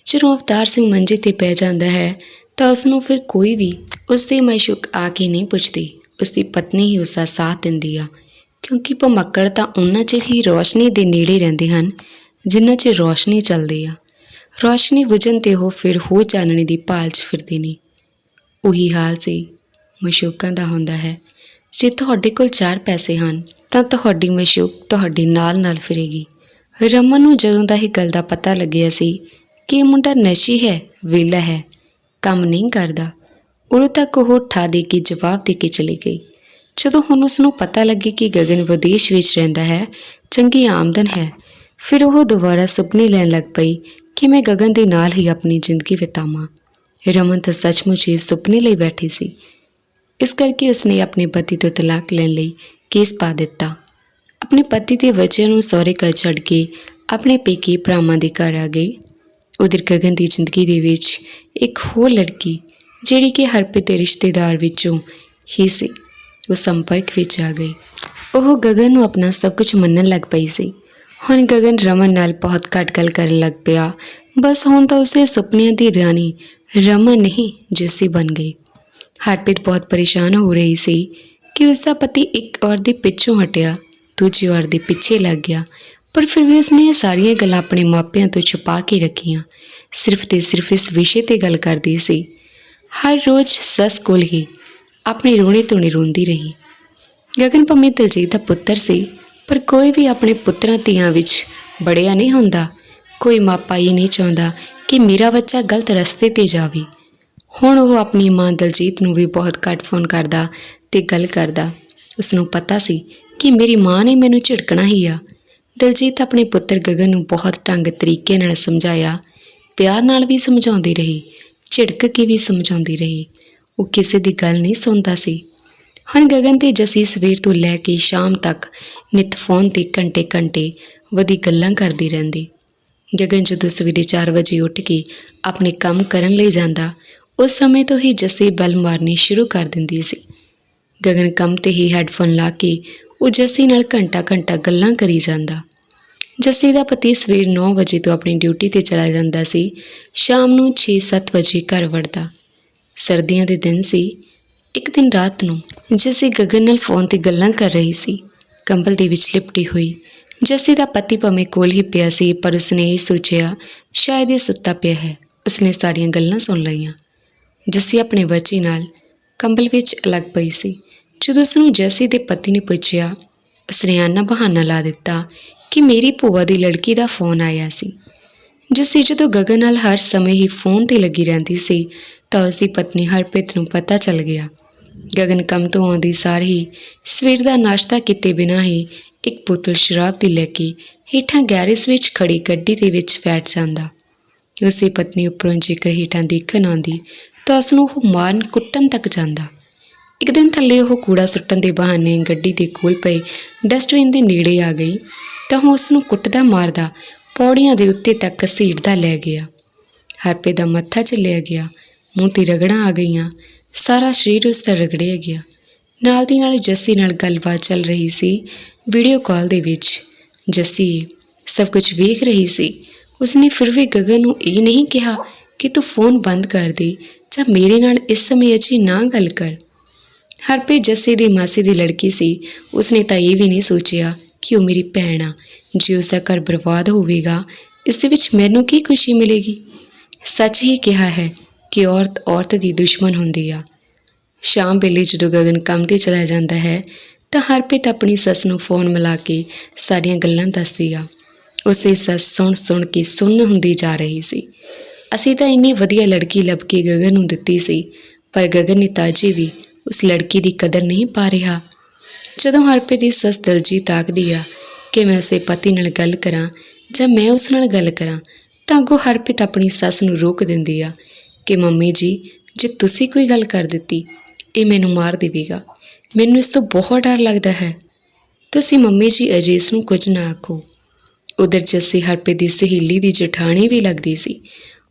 ਜਦੋਂ ਅਵਤਾਰ ਸਿੰਘ ਮੰਜੇ ਤੇ ਪੈ ਜਾਂਦਾ ਹੈ, ਤਾਂ ਉਸ ਨੂੰ ਫਿਰ ਕੋਈ ਵੀ ਉਸ ਦੀ ਮਾਸ਼ੂਕ ਆ ਕੇ ਨਹੀਂ ਪੁੱਛਦੀ। ਉਸ ਦੀ ਪਤਨੀ ਹੀ ਉਸ ਦਾ ਸਾਥ ਦਿੰਦੀ ਆ, ਕਿਉਂਕਿ ਭਮੱਕੜ ਤਾਂ ਉਹਨਾਂ ਚਿਰ ਹੀ ਰੋਸ਼ਨੀ ਦੇ ਨੇੜੇ ਰਹਿੰਦੇ ਹਨ ਜਿੰਨਾ ਚਿਰ ਰੋਸ਼ਨੀ ਚੱਲਦੀ ਆ। ਰੋਸ਼ਨੀ ਬੁਝਣ ਤੇ ਉਹ ਫਿਰ ਹੋਰ ਚਾਨਣੇ ਦੀ ਭਾਲ 'ਚ ਫਿਰਦੇ ਨੇ। ਉਹੀ ਹਾਲ ਸੀ, ਮਸ਼ੂਕਾਂ ਦਾ ਹੁੰਦਾ ਹੈ। ਜੇ ਤੁਹਾਡੇ ਕੋਲ ਚਾਰ ਪੈਸੇ ਹਨ, ਤਾਂ ਤੁਹਾਡੀ ਮਸ਼ੂਕ ਤੁਹਾਡੇ ਨਾਲ ਨਾਲ ਫਿਰੇਗੀ। ਰਮਨ ਨੂੰ ਜਦੋਂ ਦਾ ਇਹ ਗੱਲ ਦਾ ਪਤਾ ਲੱਗਿਆ ਸੀ ਕਿ ਇਹ ਮੁੰਡਾ ਨਸ਼ੀ ਹੈ, ਵਿਹਲਾ ਹੈ, ਕੰਮ ਨਹੀਂ ਕਰਦਾ, ਉਦੋਂ ਤੱਕ ਉਹ ਠਾ ਦੇ ਕੇ ਜਵਾਬ ਦੇ ਕੇ ਚਲੀ ਗਈ। ਜਦੋਂ ਹੁਣ ਉਸ ਨੂੰ ਪਤਾ ਲੱਗੇ ਕਿ ਗਗਨ ਵਿਦੇਸ਼ ਵਿੱਚ ਰਹਿੰਦਾ ਹੈ, ਚੰਗੀ ਆਮਦਨ ਹੈ, ਫਿਰ ਉਹ ਦੁਬਾਰਾ ਸੁਪਨੇ ਲੈਣ ਲੱਗ ਪਈ ਕਿ ਮੈਂ ਗਗਨ ਦੇ ਨਾਲ ਹੀ ਆਪਣੀ ਜ਼ਿੰਦਗੀ ਬਿਤਾਵਾਂ। ਰਮਨ ਤਾਂ ਸੱਚਮੁੱਚ ਹੀ ਸੁਪਨੇ ਲਈ ਬੈਠੀ ਸੀ। ਇਸ ਕਰਕੇ ਉਸਨੇ ਆਪਣੇ ਪਤੀ ਤੋਂ ਤਲਾਕ ਲੈਣ ਲਈ ਕੇਸ ਪਾ ਦਿੱਤਾ। ਆਪਣੇ ਪਤੀ ਦੇ ਬੱਚਿਆਂ ਨੂੰ ਸਹੁਰੇ ਘਰ ਛੱਡ ਕੇ ਆਪਣੇ ਪੇਕੇ ਭਰਾਵਾਂ ਦੇ ਘਰ ਆ ਗਈ। ਉਧਰ ਗਗਨ ਦੀ ਜ਼ਿੰਦਗੀ ਦੇ ਵਿੱਚ ਇੱਕ ਹੋਰ ਲੜਕੀ, ਜਿਹੜੀ ਕਿ ਹਰਪ੍ਰੀਤ ਦੇ ਰਿਸ਼ਤੇਦਾਰ ਵਿੱਚੋਂ ਹੀ ਸੀ, ਉਹ ਸੰਪਰਕ ਵਿੱਚ ਆ ਗਈ। ਉਹ ਗਗਨ ਨੂੰ ਆਪਣਾ ਸਭ ਕੁਝ ਮੰਨਣ ਲੱਗ ਪਈ ਸੀ। ਹੁਣ ਗਗਨ ਰਮਨ ਨਾਲ ਬਹੁਤ ਘੱਟ ਗੱਲ ਕਰਨ ਲੱਗ ਪਿਆ। ਬਸ ਹੁਣ ਤਾਂ ਉਸੇ ਸੁਪਨਿਆਂ ਦੀ ਰਾਣੀ, ਰਮਨ ਨਹੀਂ, ਜੈਸੀ ਬਣ ਗਈ। ਹਰਪ੍ਰੀਤ ਬਹੁਤ ਪਰੇਸ਼ਾਨ ਹੋ ਰਹੀ ਸੀ ਕਿ ਉਸ ਦਾ ਪਤੀ ਇੱਕ ਔਰਤ ਦੇ ਪਿੱਛੋਂ ਹਟਿਆ, ਦੂਜੀ ਔਰ ਦੇ ਪਿੱਛੇ ਲੱਗ ਗਿਆ। ਪਰ ਫਿਰ ਵੀ ਉਸਨੇ ਇਹ ਸਾਰੀਆਂ ਗੱਲਾਂ ਆਪਣੇ ਮਾਪਿਆਂ ਤੋਂ ਛੁਪਾ ਕੇ ਰੱਖੀਆਂ। ਸਿਰਫ ਤੇ ਸਿਰਫ ਇਸ ਵਿਸ਼ੇ ਤੇ ਗੱਲ ਕਰਦੀ ਸੀ। ਹਰ ਰੋਜ਼ ਸੱਸ ਕੋਲ ਹੀ, ਆਪਣੇ ਰੋਣੇ ਧੋਣੇ ਰੋਂਦੀ ਰਹੀ। ਗਗਨ ਭਾਵੇਂ ਦਿਲਜੀਤ ਦਾ ਪੁੱਤਰ ਸੀ ਪਰ ਕੋਈ ਵੀ ਆਪਣੇ ਪੁੱਤਰਾਂ ਧੀਆਂ ਵਿੱਚ ਬੜਿਆ ਨਹੀਂ ਹੁੰਦਾ। ਕੋਈ ਮਾਪਾ ਇਹ ਨਹੀਂ ਚਾਹੁੰਦਾ ਕਿ ਮੇਰਾ ਬੱਚਾ ਗਲਤ ਰਸਤੇ ਤੇ ਜਾਵੇ। ਹੁਣ ਉਹ ਆਪਣੀ ਮਾਂ ਦਲਜੀਤ ਨੂੰ ਵੀ ਬਹੁਤ ਘੱਟ ਫੋਨ ਕਰਦਾ ਤੇ ਗੱਲ ਕਰਦਾ। ਉਸ ਨੂੰ ਪਤਾ ਸੀ ਕਿ ਮੇਰੀ ਮਾਂ ਨੇ ਮੈਨੂੰ ਝਿੜਕਣਾ ਹੀ ਆ। ਦਲਜੀਤ ਆਪਣੇ ਪੁੱਤਰ ਗਗਨ ਨੂੰ ਬਹੁਤ ਢੰਗ ਤਰੀਕੇ ਨਾਲ ਸਮਝਾਇਆ। ਪਿਆਰ ਨਾਲ ਵੀ ਸਮਝਾਉਂਦੀ ਰਹੀ, ਝਿੜਕ ਕੇ ਵੀ ਸਮਝਾਉਂਦੀ ਰਹੀ। ਉਹ ਕਿਸੇ ਦੀ ਗੱਲ ਨਹੀਂ ਸੁਣਦਾ ਸੀ। ਹੁਣ ਗਗਨ ਤੇ ਜਸੀ ਸਵੇਰ ਤੋਂ ਲੈ ਕੇ ਸ਼ਾਮ ਤੱਕ ਨਿਤ ਫੋਨ ਤੇ ਘੰਟੇ ਘੰਟੇ ਵਧੀ ਗੱਲਾਂ ਕਰਦੀ ਰਹਿੰਦੀ। ਗਗਨ ਜਦੋਂ ਸਵੇਰੇ 4 ਵਜੇ ਉੱਠ ਕੇ ਆਪਣੇ ਕੰਮ ਕਰਨ ਲਈ ਜਾਂਦਾ, ਉਸ ਸਮੇਂ ਤੋਂ ਹੀ ਜੱਸੀ ਬਲ ਮਾਰਨੀ ਸ਼ੁਰੂ ਕਰ ਦਿੰਦੀ ਸੀ। ਗਗਨ ਕੰਮ ਤੇ ਹੀ ਹੈੱਡਫੋਨ ਲਾ ਕੇ ਉਹ ਜੱਸੀ ਨਾਲ ਘੰਟਾ ਘੰਟਾ ਗੱਲਾਂ ਕਰੀ ਜਾਂਦਾ। ਜੱਸੀ ਦਾ ਪਤੀ ਸਵੇਰ 9 ਵਜੇ ਤੋਂ ਆਪਣੀ ਡਿਊਟੀ ਤੇ ਚਲਾ ਜਾਂਦਾ ਸੀ, ਸ਼ਾਮ ਨੂੰ 6-7 ਵਜੇ ਘਰ ਵੜਦਾ। ਸਰਦੀਆਂ ਦੇ ਦਿਨ ਸੀ ਇੱਕ ਦਿਨ ਰਾਤ ਨੂੰ ਜੱਸੀ ਗਗਨ ਨਾਲ ਫੋਨ ਤੇ ਗੱਲਾਂ ਕਰ ਰਹੀ ਸੀ, ਕੰਬਲ ਦੇ ਵਿੱਚ ਲਿਪਟੀ ਹੋਈ। ਜੱਸੀ ਦਾ ਪਤੀ ਭਾਵੇਂ ਕੋਲ ਹੀ ਪਿਆ ਸੀ, ਪਰ ਉਸਨੇ ਇਹ ਸੋਚਿਆ, ਸ਼ਾਇਦ ਇਹ ਸੁੱਤਾ ਪਿਆ ਹੈ। ਉਸਨੇ ਸਾਰੀਆਂ ਗੱਲਾਂ ਸੁਣ ਲਈਆਂ। ਜੱਸੀ ਆਪਣੇ ਬੱਚੇ ਨਾਲ ਕੰਬਲ ਵਿੱਚ ਅਲੱਗ ਪਈ ਸੀ। ਜਦੋਂ ਉਸਨੂੰ ਜੱਸੀ ਦੇ ਪਤੀ ਨੇ ਪੁੱਛਿਆ, ਉਸਨੇ ਆਨਾ ਬਹਾਨਾ ਲਾ ਦਿੱਤਾ ਕਿ ਮੇਰੀ ਭੂਆ ਦੀ ਲੜਕੀ ਦਾ ਫੋਨ ਆਇਆ ਸੀ। ਜੱਸੀ ਜਦੋਂ ਗਗਨ ਨਾਲ ਹਰ ਸਮੇਂ ਹੀ ਫੋਨ ਤੇ ਲੱਗੀ ਰਹਿੰਦੀ ਸੀ, ਤਾਂ ਉਸਦੀ ਪਤਨੀ ਹਰਪ੍ਰੀਤ ਨੂੰ ਪਤਾ ਚੱਲ ਗਿਆ ਗਗਨ ਕੰਮ ਤੋਂ ਆਉਂਦੀ ਸਾਰ ਹੀ ਸਵੇਰ ਦਾ ਨਾਸ਼ਤਾ ਕੀਤੇ ਬਿਨਾਂ ਹੀ ਇੱਕ ਬੋਤਲ ਸ਼ਰਾਬ ਦੀ ਲੈ ਕੇ ਹੇਠਾਂ ਗੈਰੇਜ ਵਿੱਚ ਖੜੀ ਗੱਡੀ ਦੇ ਵਿੱਚ ਬੈਠ ਜਾਂਦਾ। ਉਸਦੀ ਪਤਨੀ ਉੱਪਰੋਂ ਜੇਕਰ ਹੇਠਾਂ ਦੇਖਣ ਆਉਂਦੀ ਤਾਂ ਉਸ ਨੂੰ ਉਹ ਮਾਰਨ ਕੁੱਟਣ ਤੱਕ ਜਾਂਦਾ। ਇੱਕ ਦਿਨ ਥੱਲੇ ਉਹ ਕੂੜਾ ਸੁੱਟਣ ਦੇ ਬਹਾਨੇ ਗੱਡੀ ਦੇ ਕੋਲ ਪਏ ਡਸਟਬਿਨ ਦੇ ਨੇੜੇ ਆ ਗਈ ਤਾਂ ਉਹ ਉਸ ਨੂੰ ਕੁੱਟਦਾ ਮਾਰਦਾ ਪੌੜੀਆਂ ਦੇ ਉੱਤੇ ਤੱਕ ਘਸੀੜਦਾ ਲੈ ਗਿਆ। ਹਰਪੇ ਦਾ ਮੱਥਾ ਚੱਲਿਆ ਗਿਆ। ਮੂੰਹ ਤੇ ਰਗੜਾਂ ਆ ਗਈਆਂ। ਸਾਰਾ ਸਰੀਰ ਉਸ ਦਾ ਰਗੜਿਆ ਗਿਆ। ਨਾਲ ਦੀ ਨਾਲ ਜੱਸੀ ਨਾਲ ਗੱਲਬਾਤ ਚੱਲ ਰਹੀ ਸੀ ਵੀਡੀਓ ਕਾਲ ਦੇ ਵਿੱਚ। ਜੱਸੀ, ਸਭ ਕੁਝ ਵੇਖ ਰਹੀ ਸੀ। ਉਸਨੇ ਫਿਰ ਵੀ ਗਗਨ ਨੂੰ ਇਹ ਨਹੀਂ ਕਿਹਾ ਕਿ ਤੂੰ ਫੋਨ ਬੰਦ ਕਰ ਦੇ ਜਾਂ ਮੇਰੇ ਨਾਲ ਇਸ ਸਮੇਂ ਅਜੀ ਨਾ ਗੱਲ ਕਰ। ਹਰਪ੍ਰੀਤ ਜੱਸੀ ਦੀ ਮਾਸੀ ਦੀ ਲੜਕੀ ਸੀ। ਉਸਨੇ ਤਾਂ ਇਹ ਵੀ ਨਹੀਂ ਸੋਚਿਆ ਕਿ ਉਹ ਮੇਰੀ ਭੈਣ ਆ। ਜੇ ਉਸ ਦਾ ਘਰ ਬਰਬਾਦ ਹੋਵੇਗਾ, ਇਸ ਦੇ ਵਿੱਚ ਮੈਨੂੰ ਕੀ ਖੁਸ਼ੀ ਮਿਲੇਗੀ? ਸੱਚ ਹੀ ਕਿਹਾ ਹੈ ਕਿ ਔਰਤ ਔਰਤ ਦੀ ਦੁਸ਼ਮਣ ਹੁੰਦੀ ਆ। ਸ਼ਾਮ ਵੇਲੇ ਜਦੋਂ ਗਗਨ ਕੰਮ ਤੇ ਚਲਾ ਜਾਂਦਾ ਹੈ, ਤਾਂ ਹਰਪ੍ਰੀਤ ਆਪਣੀ ਸੱਸ ਨੂੰ ਫੋਨ ਮਿਲਾ ਕੇ ਸਾਰੀਆਂ ਗੱਲਾਂ ਦੱਸਦੀ ਆ। ਉਸੇ ਸੱਸ ਸੁਣ ਸੁਣ ਕੇ ਸੁੰਨ ਹੁੰਦੀ ਜਾ ਰਹੀ ਸੀ। ਅਸੀਂ ਤਾਂ ਇੰਨੀ ਵਧੀਆ ਲੜਕੀ ਲੱਭ ਕੇ ਗਗਨ ਨੂੰ ਦਿੱਤੀ ਸੀ, ਪਰ ਗਗਨ ਨੇ ਤਾਜੀ ਵੀ ਉਸ ਲੜਕੀ ਦੀ ਕਦਰ ਨਹੀਂ ਪਾ ਰਿਹਾ। ਜਦੋਂ ਹਰਪ੍ਰੀਤ ਦੀ ਸੱਸ ਦਲਜੀਤ ਆਖਦੀ ਆ ਕਿ ਮੈਂ ਉਸੇ ਪਤੀ ਨਾਲ ਗੱਲ ਕਰਾਂ ਜਾਂ ਮੈਂ ਉਸ ਨਾਲ ਗੱਲ ਕਰਾਂ, ਤਾਂ ਅੱਗੋਂ ਹਰਪ੍ਰੀਤ ਆਪਣੀ ਸੱਸ ਨੂੰ ਰੋਕ ਦਿੰਦੀ ਆ ਕਿ ਮੰਮੀ ਜੀ, ਜੇ ਤੁਸੀਂ ਕੋਈ ਗੱਲ ਕਰ ਦਿੱਤੀ, ਇਹ ਮੈਨੂੰ ਮਾਰ ਦੇਵੇਗਾ। ਮੈਨੂੰ ਇਸ ਤੋਂ ਬਹੁਤ ਡਰ ਲੱਗਦਾ ਹੈ। ਤੁਸੀਂ ਮੰਮੀ ਜੀ ਅਜੇ ਇਸ ਨੂੰ ਕੁਝ ਨਾ ਆਖੋ। ਉਧਰ ਜੱਸੀ ਹਰਪ੍ਰੀਤ ਦੀ ਸਹੇਲੀ ਦੀ ਜਠਾਣੀ ਵੀ ਲੱਗਦੀ ਸੀ।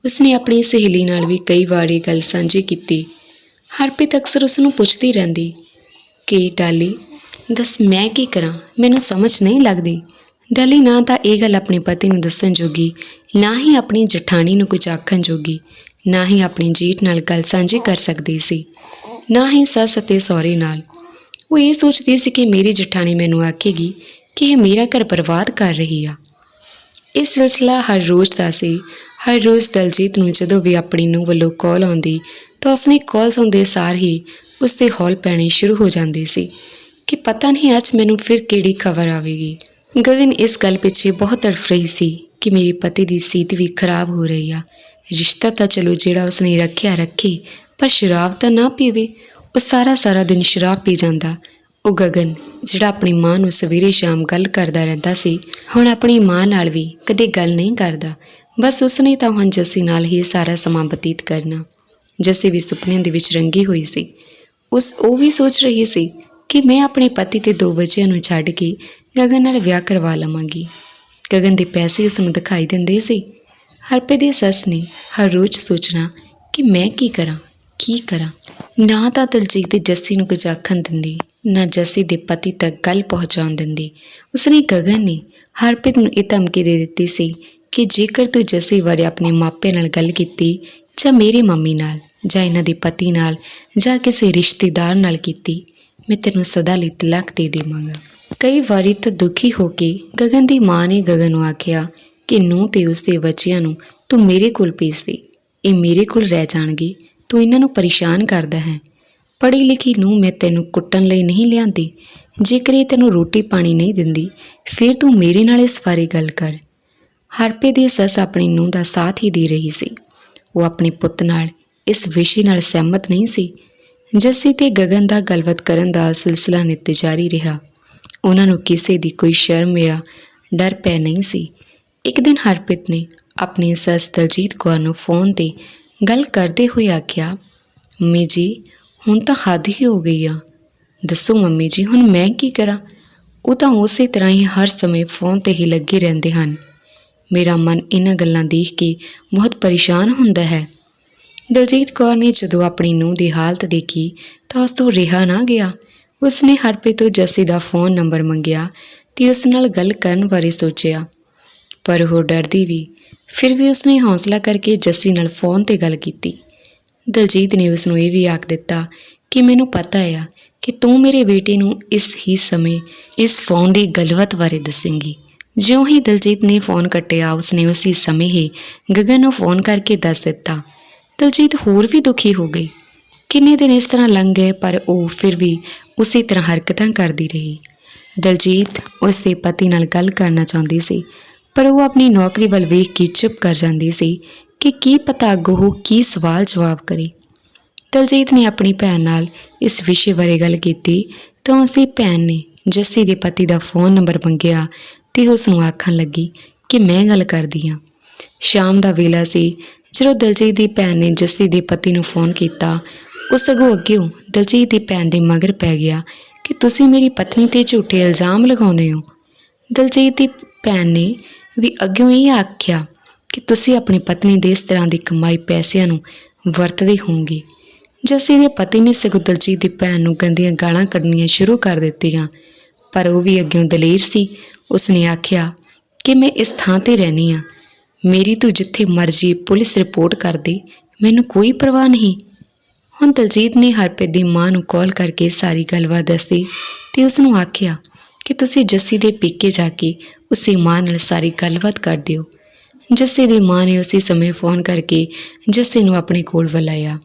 ਉਸਨੇ ਆਪਣੀ ਸਹੇਲੀ ਨਾਲ ਵੀ ਕਈ ਵਾਰ ਗੱਲ ਸਾਂਝੀ ਕੀਤੀ। ਹਰਪ੍ਰੀਤ ਅਕਸਰ ਉਸ ਨੂੰ ਪੁੱਛਦੀ ਰਹਿੰਦੀ, ਕਿ ਡਾਲੀ, ਦੱਸ ਮੈਂ ਕੀ ਕਰਾਂ? ਮੈਨੂੰ ਸਮਝ ਨਹੀਂ ਲੱਗਦੀ। ਡਾਲੀ, ਨਾ ਤਾਂ ਇਹ ਗੱਲ ਆਪਣੇ ਪਤੀ ਨੂੰ ਦੱਸਣ ਜੋਗੀ, ਨਾ ਹੀ ਆਪਣੀ ਜਠਾਣੀ ਨੂੰ ਕੁਝ ਆਖਣ ਜੋਗੀ। ਨਾ ਹੀ ਆਪਣੀ ਜੀਠ ਨਾਲ ਗੱਲ ਸਾਂਝੀ ਕਰ ਸਕਦੀ ਸੀ, ਨਾ ਹੀ ਸੱਸ ਅਤੇ ਸਹੁਰੇ ਨਾਲ। ਉਹ ਇਹ ਸੋਚਦੀ ਸੀ ਕਿ ਮੇਰੀ ਜਠਾਣੀ ਮੈਨੂੰ ਆਖੇਗੀ ਕਿ ਇਹ ਮੇਰਾ ਘਰ ਬਰਬਾਦ ਕਰ ਰਹੀ ਆ। ਇਹ ਸਿਲਸਿਲਾ ਹਰ ਰੋਜ਼ ਦਾ ਸੀ। ਹਰ ਰੋਜ਼ ਦਲਜੀਤ ਨੂੰ ਜਦੋਂ ਵੀ ਆਪਣੀ ਨੂੰ ਵੱਲੋਂ ਕਾਲ ਆਉਂਦੀ, ਤਾਂ ਉਸਨੇ ਕਾਲ ਸੁਣਦੇ ਸਾਰ ਹੀ ਉਸ ਦੇ ਹੌਲ ਪੈਣੇ ਸ਼ੁਰੂ ਹੋ ਜਾਂਦੇ ਸੀ ਕਿ ਪਤਾ ਨਹੀਂ ਅੱਜ ਮੈਨੂੰ ਫਿਰ ਕਿਹੜੀ ਖਬਰ ਆਵੇਗੀ। ਗਗਨ ਇਸ ਗੱਲ ਪਿੱਛੇ ਬਹੁਤ ਤੜਫ ਰਹੀ ਸੀ ਕਿ ਮੇਰੇ ਪਤੀ ਦੀ ਸਿਹਤ ਵੀ ਖਰਾਬ ਹੋ ਰਹੀ ਆ। ਰਿਸ਼ਤਾ ਤਾਂ ਚਲੋ ਜਿਹੜਾ ਉਸਨੇ ਰੱਖਿਆ, ਰੱਖੇ, ਪਰ ਸ਼ਰਾਬ ਤਾਂ ਨਾ ਪੀਵੇ। ਉਹ ਸਾਰਾ ਸਾਰਾ ਦਿਨ ਸ਼ਰਾਬ ਪੀ ਜਾਂਦਾ। ਉਹ ਗਗਨ, ਜਿਹੜਾ ਆਪਣੀ ਮਾਂ ਨੂੰ ਸਵੇਰੇ ਸ਼ਾਮ ਗੱਲ ਕਰਦਾ ਰਹਿੰਦਾ ਸੀ, ਹੁਣ ਆਪਣੀ ਮਾਂ ਨਾਲ ਵੀ ਕਦੇ ਗੱਲ ਨਹੀਂ ਕਰਦਾ। ਬਸ ਉਸਨੇ ਤਾਂ ਹੁਣ ਜੱਸੀ ਨਾਲ ਹੀ ਸਾਰਾ ਸਮਾਂ ਬਤੀਤ ਕਰਨਾ। ਜੱਸੀ ਵੀ ਸੁਪਨਿਆਂ ਦੇ ਵਿੱਚ ਰੰਗੀ ਹੋਈ ਸੀ। ਉਸ ਉਹ ਵੀ ਸੋਚ ਰਹੀ ਸੀ ਕਿ ਮੈਂ ਆਪਣੇ ਪਤੀ ਤੇ ਦੋ ਬੱਚਿਆਂ ਨੂੰ ਛੱਡ ਕੇ ਗਗਨ ਨਾਲ ਵਿਆਹ ਕਰਵਾ ਲਵਾਂਗੀ। ਗਗਨ ਦੇ ਪੈਸੇ ਉਸ ਨੂੰ ਦਿਖਾਈ ਦਿੰਦੇ ਸੀ। ਹਰਪੇ ਦੀ ਸੱਸ ਨੇ ਹਰ ਰੋਜ਼ ਸੋਚਣਾ ਕਿ ਮੈਂ ਕੀ ਕਰਾਂ ਕੀ ਕਰਾਂ। ਨਾ ਤਾਂ ਦਲਜੀਤ ਜੱਸੀ ਨੂੰ ਕੁਝ ਆਖਣ ਦਿੰਦੀ, ਨਾ ਜੱਸੀ ਦੇ ਪਤੀ ਤੱਕ ਗੱਲ ਪਹੁੰਚਾਉਣ ਦਿੰਦੀ। ਉਸਨੇ ਗਗਨ ਨੇ ਹਰਪ੍ਰੀਤ ਨੂੰ ਇਹ ਧਮਕੀ ਦੇ ਦਿੱਤੀ ਸੀ ਕਿ ਜੇਕਰ ਤੂੰ ਜੱਸੀ ਬਾਰੇ ਆਪਣੇ ਮਾਪੇ ਨਾਲ ਗੱਲ ਕੀਤੀ ਜਾਂ ਮੇਰੀ ਮੰਮੀ ਨਾਲ ਜਾਂ ਇਹਨਾਂ ਦੇ ਪਤੀ ਨਾਲ ਜਾਂ ਕਿਸੇ ਰਿਸ਼ਤੇਦਾਰ ਨਾਲ ਕੀਤੀ, ਮੈਂ ਤੈਨੂੰ ਸਦਾ ਲਈ ਤਲਾਕ ਦੇ ਦੇਵਾਂਗਾ। ਕਈ ਵਾਰੀ ਤਾਂ ਦੁਖੀ ਹੋ ਕੇ ਗਗਨ ਦੀ ਮਾਂ ਨੇ ਗਗਨ ਨੂੰ ਆਖਿਆ ਕਿ ਨੂੰ ਤੇ ਉਸਦੇ ਬੱਚਿਆਂ ਨੂੰ, ਤੂੰ ਮੇਰੇ ਕੋਲ ਭੇਜ ਦੇ। ਇਹ ਮੇਰੇ ਕੋਲ ਰਹਿ ਜਾਣਗੇ। ਤੂੰ ਇਹਨਾਂ ਨੂੰ ਪਰੇਸ਼ਾਨ ਕਰਦਾ ਹੈ। ਪੜ੍ਹੀ ਲਿਖੀ ਨੂੰ ਮੈਂ ਤੈਨੂੰ ਕੁੱਟਣ ਲਈ ਨਹੀਂ ਲਿਆਂਦੀ। ਜੇਕਰ ਇਹ ਤੈਨੂੰ ਰੋਟੀ ਪਾਣੀ ਨਹੀਂ ਦਿੰਦੀ, ਫਿਰ ਤੂੰ ਮੇਰੇ ਨਾਲ ਇਸ ਬਾਰੇ ਗੱਲ ਕਰ। ਹਰਪੇ ਦੀ ਸੱਸ ਆਪਣੀ ਨੂੰਹ ਦਾ ਸਾਥ ਹੀ ਦੇ ਰਹੀ ਸੀ। ਉਹ ਆਪਣੇ ਪੁੱਤ ਨਾਲ ਇਸ ਵਿਸ਼ੇ ਨਾਲ ਸਹਿਮਤ ਨਹੀਂ ਸੀ। ਜੱਸੀ ਤੇ ਗਗਨ ਦਾ ਗੱਲਬਾਤ ਕਰਨ ਦਾ ਸਿਲਸਿਲਾ ਨਿਤ ਜਾਰੀ ਰਿਹਾ। ਉਹਨਾਂ ਨੂੰ ਕਿਸੇ ਦੀ ਕੋਈ ਸ਼ਰਮ ਜਾਂ ਡਰ ਪੈ ਨਹੀਂ ਸੀ। ਇੱਕ ਦਿਨ ਹਰਪ੍ਰੀਤ ਨੇ ਆਪਣੀ ਸੱਸ ਦਲਜੀਤ ਕੌਰ ਨੂੰ ਫੋਨ ਤੇ ਗੱਲ ਕਰਦੇ ਹੋਏ ਆਖਿਆ, ਮੰਮੀ ਜੀ, ਹੁਣ ਤਾਂ ਹੱਦ ਹੀ ਹੋ ਗਈ ਆ। ਦੱਸੋ ਮੰਮੀ ਜੀ, ਹੁਣ ਮੈਂ ਕੀ ਕਰਾਂ? ਉਹ ਤਾਂ ਉਸੇ ਤਰ੍ਹਾਂ ਹੀ ਹਰ ਸਮੇਂ ਫੋਨ ਤੇ ਹੀ ਲੱਗੇ ਰਹਿੰਦੇ ਹਨ। ਮੇਰਾ ਮਨ ਇਹਨਾਂ ਗੱਲਾਂ ਦੇਖ ਕੇ ਬਹੁਤ ਪਰੇਸ਼ਾਨ ਹੁੰਦਾ ਹੈ। ਦਲਜੀਤ ਕੌਰ ਨੇ ਜਦੋਂ ਆਪਣੀ ਨੂੰਹ ਦੀ ਹਾਲਤ ਦੇਖੀ ਤਾਂ ਉਸ ਤੋਂ ਰਿਹਾ ਨਾ ਗਿਆ। ਉਸਨੇ ਹਰਪ੍ਰੀਤ ਤੋਂ ਜੱਸੀ ਦਾ ਫੋਨ ਨੰਬਰ ਮੰਗਿਆ ਤੇ ਉਸ ਨਾਲ ਗੱਲ ਕਰਨ ਬਾਰੇ ਸੋਚਿਆ। ਪਰ ਉਹ ਡਰਦੀ ਵੀ। ਫਿਰ ਵੀ ਉਸਨੇ ਹੌਸਲਾ ਕਰਕੇ ਜੱਸੀ ਨਾਲ ਫੋਨ ਤੇ ਗੱਲ ਕੀਤੀ। ਦਲਜੀਤ ਨੇ ਉਸ ਨੂੰ ਇਹ ਵੀ ਆਖ ਦਿੱਤਾ ਕਿ ਮੈਨੂੰ ਪਤਾ ਆ ਕਿ ਤੂੰ ਮੇਰੇ ਬੇਟੇ ਨੂੰ ਇਸ ਹੀ ਸਮੇਂ ਇਸ ਫੋਨ ਦੀ ਗਲਵਤ ਬਾਰੇ ਦੱਸੇਂਗੀ। ਜਿਉਂ ਹੀ ਦਲਜੀਤ ਨੇ ਫੋਨ ਕੱਟਿਆ, ਉਸਨੇ ਉਸੇ ਸਮੇਂ ਹੀ ਗਗਨ ਨੂੰ ਫੋਨ ਕਰਕੇ ਦੱਸ ਦਿੱਤਾ। ਦਲਜੀਤ ਹੋਰ ਵੀ ਦੁਖੀ ਹੋ ਗਈ। ਕਿੰਨੇ ਦਿਨ ਇਸ ਤਰ੍ਹਾਂ ਲੰਘ ਗਏ, ਪਰ ਉਹ ਫਿਰ ਵੀ ਉਸੇ ਤਰ੍ਹਾਂ ਹਰਕਤਾਂ ਕਰਦੀ ਰਹੀ। ਦਲਜੀਤ ਉਸ ਦੇ ਪਤੀ ਨਾਲ ਗੱਲ ਕਰਨਾ ਚਾਹੁੰਦੀ ਸੀ। ਪਰ ਉਹ ਆਪਣੀ ਨੌਕਰੀ ਵੱਲ ਵੇਖ ਕੇ ਚੁੱਪ ਕਰ ਜਾਂਦੀ ਸੀ ਕਿ ਕੀ ਪਤਾ ਅੱਗੋਂ ਉਹ ਕੀ ਸਵਾਲ ਜਵਾਬ ਕਰੇ। ਦਲਜੀਤ ਨੇ ਆਪਣੀ ਭੈਣ ਨਾਲ ਇਸ ਵਿਸ਼ੇ ਬਾਰੇ ਗੱਲ ਕੀਤੀ ਤਾਂ ਉਸ ਦੀ ਭੈਣ ਨੇ ਜੱਸੀ ਦੇ ਪਤੀ ਦਾ ਫੋਨ ਨੰਬਰ ਮੰਗਿਆ ਤੇ ਉਸ ਨੂੰ ਆਖਣ ਲੱਗੀ ਕਿ ਮੈਂ ਗੱਲ ਕਰਦੀ ਹਾਂ। ਸ਼ਾਮ ਦਾ ਵੇਲਾ ਸੀ। ਜਦੋਂ ਦਲਜੀਤ ਦੀ ਭੈਣ ਨੇ ਜੱਸੀ ਦੇ ਪਤੀ ਨੂੰ ਫੋਨ ਕੀਤਾ, ਉਹ ਸਗੋਂ ਅੱਗੇ ਦਲਜੀਤ ਦੀ ਭੈਣ ਦੇ ਮਗਰ ਪੈ ਗਿਆ ਕਿ ਤੁਸੀਂ ਮੇਰੀ ਪਤਨੀ ਤੇ ਝੂਠੇ ਇਲਜ਼ਾਮ ਲਗਾਉਂਦੇ ਹੋ। ਦਲਜੀਤ ਦੀ ਭੈਣ ਨੇ ਵੀ ਅੱਗੇ ਇਹ ਆਖਿਆ ਕਿ ਤੁਸੀਂ ਆਪਣੀ ਪਤਨੀ ਦੇ ਇਸ ਤਰ੍ਹਾਂ ਦੀ ਕਮਾਈ ਪੈਸਿਆਂ ਨੂੰ ਵਰਤਦੇ ਹੋਵੋਗੇ। ਜੱਸੀ ਦੇ ਪਤੀ ਨੇ ਸਗੋਂ ਦਲਜੀਤ ਦੀ ਭੈਣ ਨੂੰ ਗੰਦੀਆਂ ਗਾਲਾਂ ਕੱਢਣੀਆਂ ਸ਼ੁਰੂ ਕਰ ਦਿੱਤੀਆਂ, ਪਰ ਉਹ ਵੀ ਅੱਗੇ ਦਲੇਰ ਸੀ। ਉਸਨੇ ਆਖਿਆ, ਕਿ ਮੈਂ ਇਸ ਥਾਂ ਤੇ ਰਹਿਣੀ ਆ ਮੇਰੀ ਤੂੰ ਜਿੱਥੇ ਮਰਜ਼ੀ ਪੁਲਿਸ ਰਿਪੋਰਟ ਕਰ ਦੇ, ਮੈਨੂੰ ਕੋਈ ਪਰਵਾਹ ਨਹੀਂ। ਹੁਣ ਦਲਜੀਤ ਨੇ ਹਰਪ੍ਰੀਤ ਦੀ ਮਾਂ ਨੂੰ ਕਾਲ ਕਰਕੇ ਸਾਰੀ ਗੱਲਬਾਤ ਦੱਸੀ ਤੇ ਉਸ ਨੂੰ ਆਖਿਆ ਕਿ ਤੁਸੀਂ ਜੱਸੀ ਦੇ ਪੇਕੇ ਜਾ ਕੇ ਉਸੇ ਮਾਂ ਨਾਲ ਸਾਰੀ ਗੱਲਬਾਤ ਕਰ ਦਿਓ। ਜੱਸੀ ਦੀ ਮਾਂ ਨੇ ਉਸੇ ਸਮੇਂ ਫੋਨ ਕਰਕੇ ਜੱਸੀ ਨੂੰ ਆਪਣੇ ਕੋਲ ਬੁਲਾਇਆ।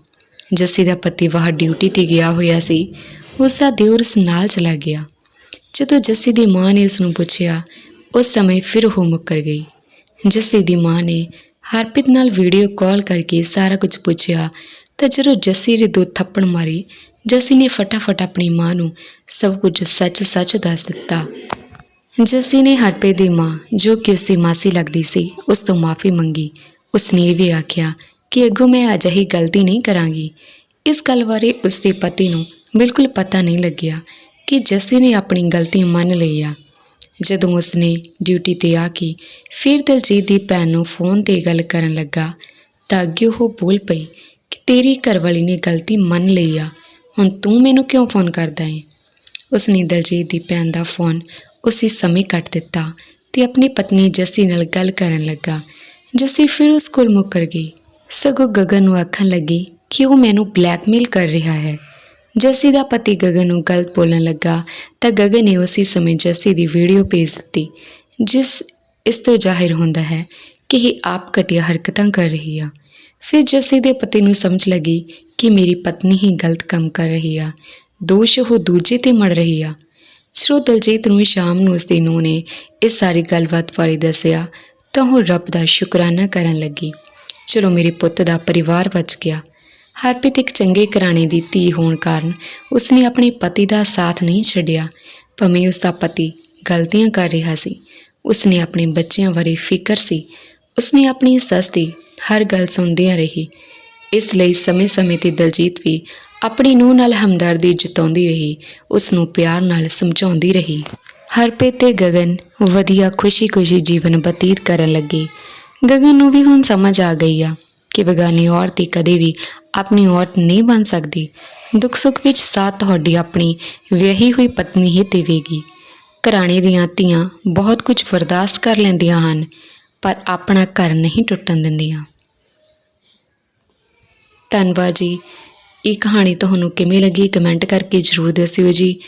ਜੱਸੀ ਦਾ ਪਤੀ ਬਾਹਰ ਡਿਊਟੀ ਤੇ ਗਿਆ ਹੋਇਆ ਸੀ। ਉਸ ਦਾ ਦਿਓਰ ਉਸ ਨਾਲ ਚਲਾ ਗਿਆ। ਜਦੋਂ ਜੱਸੀ ਦੀ ਮਾਂ ਨੇ ਉਸ ਨੂੰ ਪੁੱਛਿਆ, ਉਸ ਸਮੇਂ ਫਿਰ ਉਹ ਮੁੱਕਰ ਗਈ। ਜੱਸੀ ਦੀ ਮਾਂ ਨੇ ਹਰਪ੍ਰੀਤ ਨਾਲ ਵੀਡੀਓ ਕਾਲ ਕਰਕੇ ਸਾਰਾ ਕੁਝ ਪੁੱਛਿਆ ਤਾਂ ਜਦੋਂ ਜੱਸੀ ਦੇ ਦੋ ਥੱਪੜ ਮਾਰੇ ਜੱਸੀ ਨੇ ਫਟਾਫਟ ਆਪਣੀ ਮਾਂ ਨੂੰ ਸਭ ਕੁਝ ਸੱਚ-ਸੱਚ ਦੱਸ ਦਿੱਤਾ ਜੱਸੀ ਨੇ ਹਰਪੇ ਦੀ ਮਾਂ, ਜੋ ਕਿ ਉਸ ਦੀ ਮਾਸੀ ਲੱਗਦੀ ਸੀ, ਉਸ ਤੋਂ ਮਾਫੀ ਮੰਗੀ, ਉਸਨੇ ਇਹ ਵੀ ਆਖਿਆ ਕਿ ਅੱਗੋਂ ਮੈਂ ਅਜਿਹੀ ਗਲਤੀ ਨਹੀਂ ਕਰਾਂਗੀ। ਇਸ ਗੱਲ ਬਾਰੇ ਉਸ ਦੇ ਪਤੀ ਨੂੰ ਬਿਲਕੁਲ ਪਤਾ ਨਹੀਂ ਲੱਗਿਆ ਕਿ ਜੱਸੀ ਨੇ ਆਪਣੀ ਗਲਤੀ ਮੰਨ ਲਈ ਆ। ਜਦੋਂ ਉਸਨੇ ਡਿਊਟੀ ਤੇ ਆ ਕੇ ਫਿਰ ਦਲਜੀਤ ਦੀ ਭੈਣ ਨੂੰ ਫੋਨ ਤੇ ਗੱਲ ਕਰਨ ਲੱਗਾ, ਤਾਂ ਅੱਗੇ ਉਹ ਬੋਲ ਪਈ ਕਿ ਤੇਰੀ ਘਰਵਾਲੀ ਨੇ ਗਲਤੀ ਮੰਨ ਲਈ ਆ। ਹੁਣ ਤੂੰ ਮੈਨੂੰ ਕਿਉਂ ਫੋਨ ਕਰਦਾ ਹੈ ਉਸਨੇ ਦਲਜੀਤ ਦੀ ਭੈਣ ਦਾ ਫੋਨ ਉਸੇ ਸਮੇਂ ਕੱਟ ਦਿੱਤਾ ਤੇ ਆਪਣੀ ਪਤਨੀ ਜੱਸੀ ਨਾਲ ਗੱਲ ਕਰਨ ਲੱਗਾ। ਜੱਸੀ ਫਿਰ ਉਸ ਕੋਲ ਮੁੱਕਰ ਗਈ। ਸਗੋਂ ਗਗਨ ਨੂੰ ਆਖਣ ਲੱਗੀ ਕਿ ਉਹ ਮੈਨੂੰ ਬਲੈਕਮੇਲ ਕਰ ਰਿਹਾ ਹੈ। ਜੱਸੀ ਦਾ ਪਤੀ ਗਗਨ ਨੂੰ ਗਲਤ ਬੋਲਣ ਲੱਗਾ ਤਾਂ ਗਗਨ ਨੇ ਉਸੇ ਸਮੇਂ ਜੱਸੀ ਦੀ ਵੀਡੀਓ ਭੇਜ ਦਿੱਤੀ, ਜਿਸ ਇਸ ਤੋਂ ਜ਼ਾਹਿਰ ਹੁੰਦਾ ਹੈ ਕਿ ਇਹ ਆਪ ਘਟੀਆ ਹਰਕਤਾਂ ਕਰ ਰਹੀ ਆ। ਫਿਰ ਜੱਸੀ ਦੇ ਪਤੀ ਨੂੰ ਸਮਝ ਲੱਗੀ ਕਿ ਮੇਰੀ ਪਤਨੀ ਹੀ ਗਲਤ ਕੰਮ ਕਰ ਰਹੀ ਆ। ਦੋਸ਼ ਉਹ ਦੂਜੇ ਤੇ ਮੜ ਰਹੀ ਆ। ਜਦੋਂ ਦਲਜੀਤ ਨੂੰ ਸ਼ਾਮ ਨੂੰ ਉਸਦੀ ਨੂੰਹ ਨੇ ਇਸ ਸਾਰੀ ਗੱਲਬਾਤ ਬਾਰੇ ਦੱਸਿਆ, ਤਾਂ ਉਹ ਰੱਬ ਦਾ ਸ਼ੁਕਰਾਨਾ ਕਰਨ ਲੱਗੀ। ਚਲੋ ਮੇਰੇ ਪੁੱਤ ਦਾ ਪਰਿਵਾਰ ਬਚ ਗਿਆ, ਹਰਪ੍ਰੀਤ ਇੱਕ ਚੰਗੇ ਘਰਾਣੇ ਦੀ ਧੀ ਹੋਣ ਕਾਰਨ ਉਸਨੇ ਆਪਣੇ ਪਤੀ ਦਾ ਸਾਥ ਨਹੀਂ ਛੱਡਿਆ। ਭਾਵੇਂ ਉਸ ਦਾ ਪਤੀ ਗਲਤੀਆਂ ਕਰ ਰਿਹਾ ਸੀ, ਉਸਨੇ ਆਪਣੇ ਬੱਚਿਆਂ ਬਾਰੇ ਫਿਕਰ ਸੀ। ਉਸਨੇ ਆਪਣੀ ਸੱਸ ਦੀ ਹਰ ਗੱਲ ਸੁਣਦਿਆਂ ਰਹੀ। ਇਸ ਲਈ ਸਮੇਂ-ਸਮੇਂ ਤੇ ਦਲਜੀਤ ਵੀ ਆਪਣੀ ਨੂੰਹ ਨਾਲ ਹਮਦਰਦੀ ਜਤਾਉਂਦੀ ਰਹੀ ਉਸ ਨੂੰ ਪਿਆਰ ਨਾਲ ਸਮਝਾਉਂਦੀ ਰਹੀ। ਹਰਪ੍ਰੀਤ ਤੇ ਗਗਨ ਵਧੀਆ ਖੁਸ਼ੀ-ਖੁਸ਼ੀ ਜੀਵਨ ਬਤੀਤ ਕਰਨ ਲੱਗੇ। ਗਗਨ ਨੂੰ ਵੀ ਹੁਣ ਸਮਝ ਆ ਗਈ ਆ ਕਿ ਬਗਾਨੀ ਔਰਤ ਹੀ ਕਦੇ ਵੀ ਆਪਣੀ ਔਰਤ ਨਹੀਂ ਬਣ ਸਕਦੀ। ਦੁੱਖ ਸੁੱਖ ਵਿੱਚ ਸਾਥ ਤੁਹਾਡੀ ਆਪਣੀ ਵਿਆਹੀ ਹੋਈ ਪਤਨੀ ਹੀ ਦੇਵੇਗੀ। ਘਰਾਣੇ ਦੀਆਂ ਧੀਆਂ ਬਹੁਤ ਕੁਝ ਬਰਦਾਸ਼ਤ ਕਰ ਲੈਂਦੀਆਂ ਹਨ, ਪਰ ਆਪਣਾ ਘਰ ਨਹੀਂ ਟੁੱਟਣ ਦਿੰਦੀਆਂ। ਧੰਨਵਾਦ ਜੀ। ਇਹ ਕਹਾਣੀ ਤੁਹਾਨੂੰ ਕਿਵੇਂ ਲੱਗੀ? ਕਮੈਂਟ ਕਰਕੇ ਜਰੂਰ ਦੱਸਿਓ ਜੀ।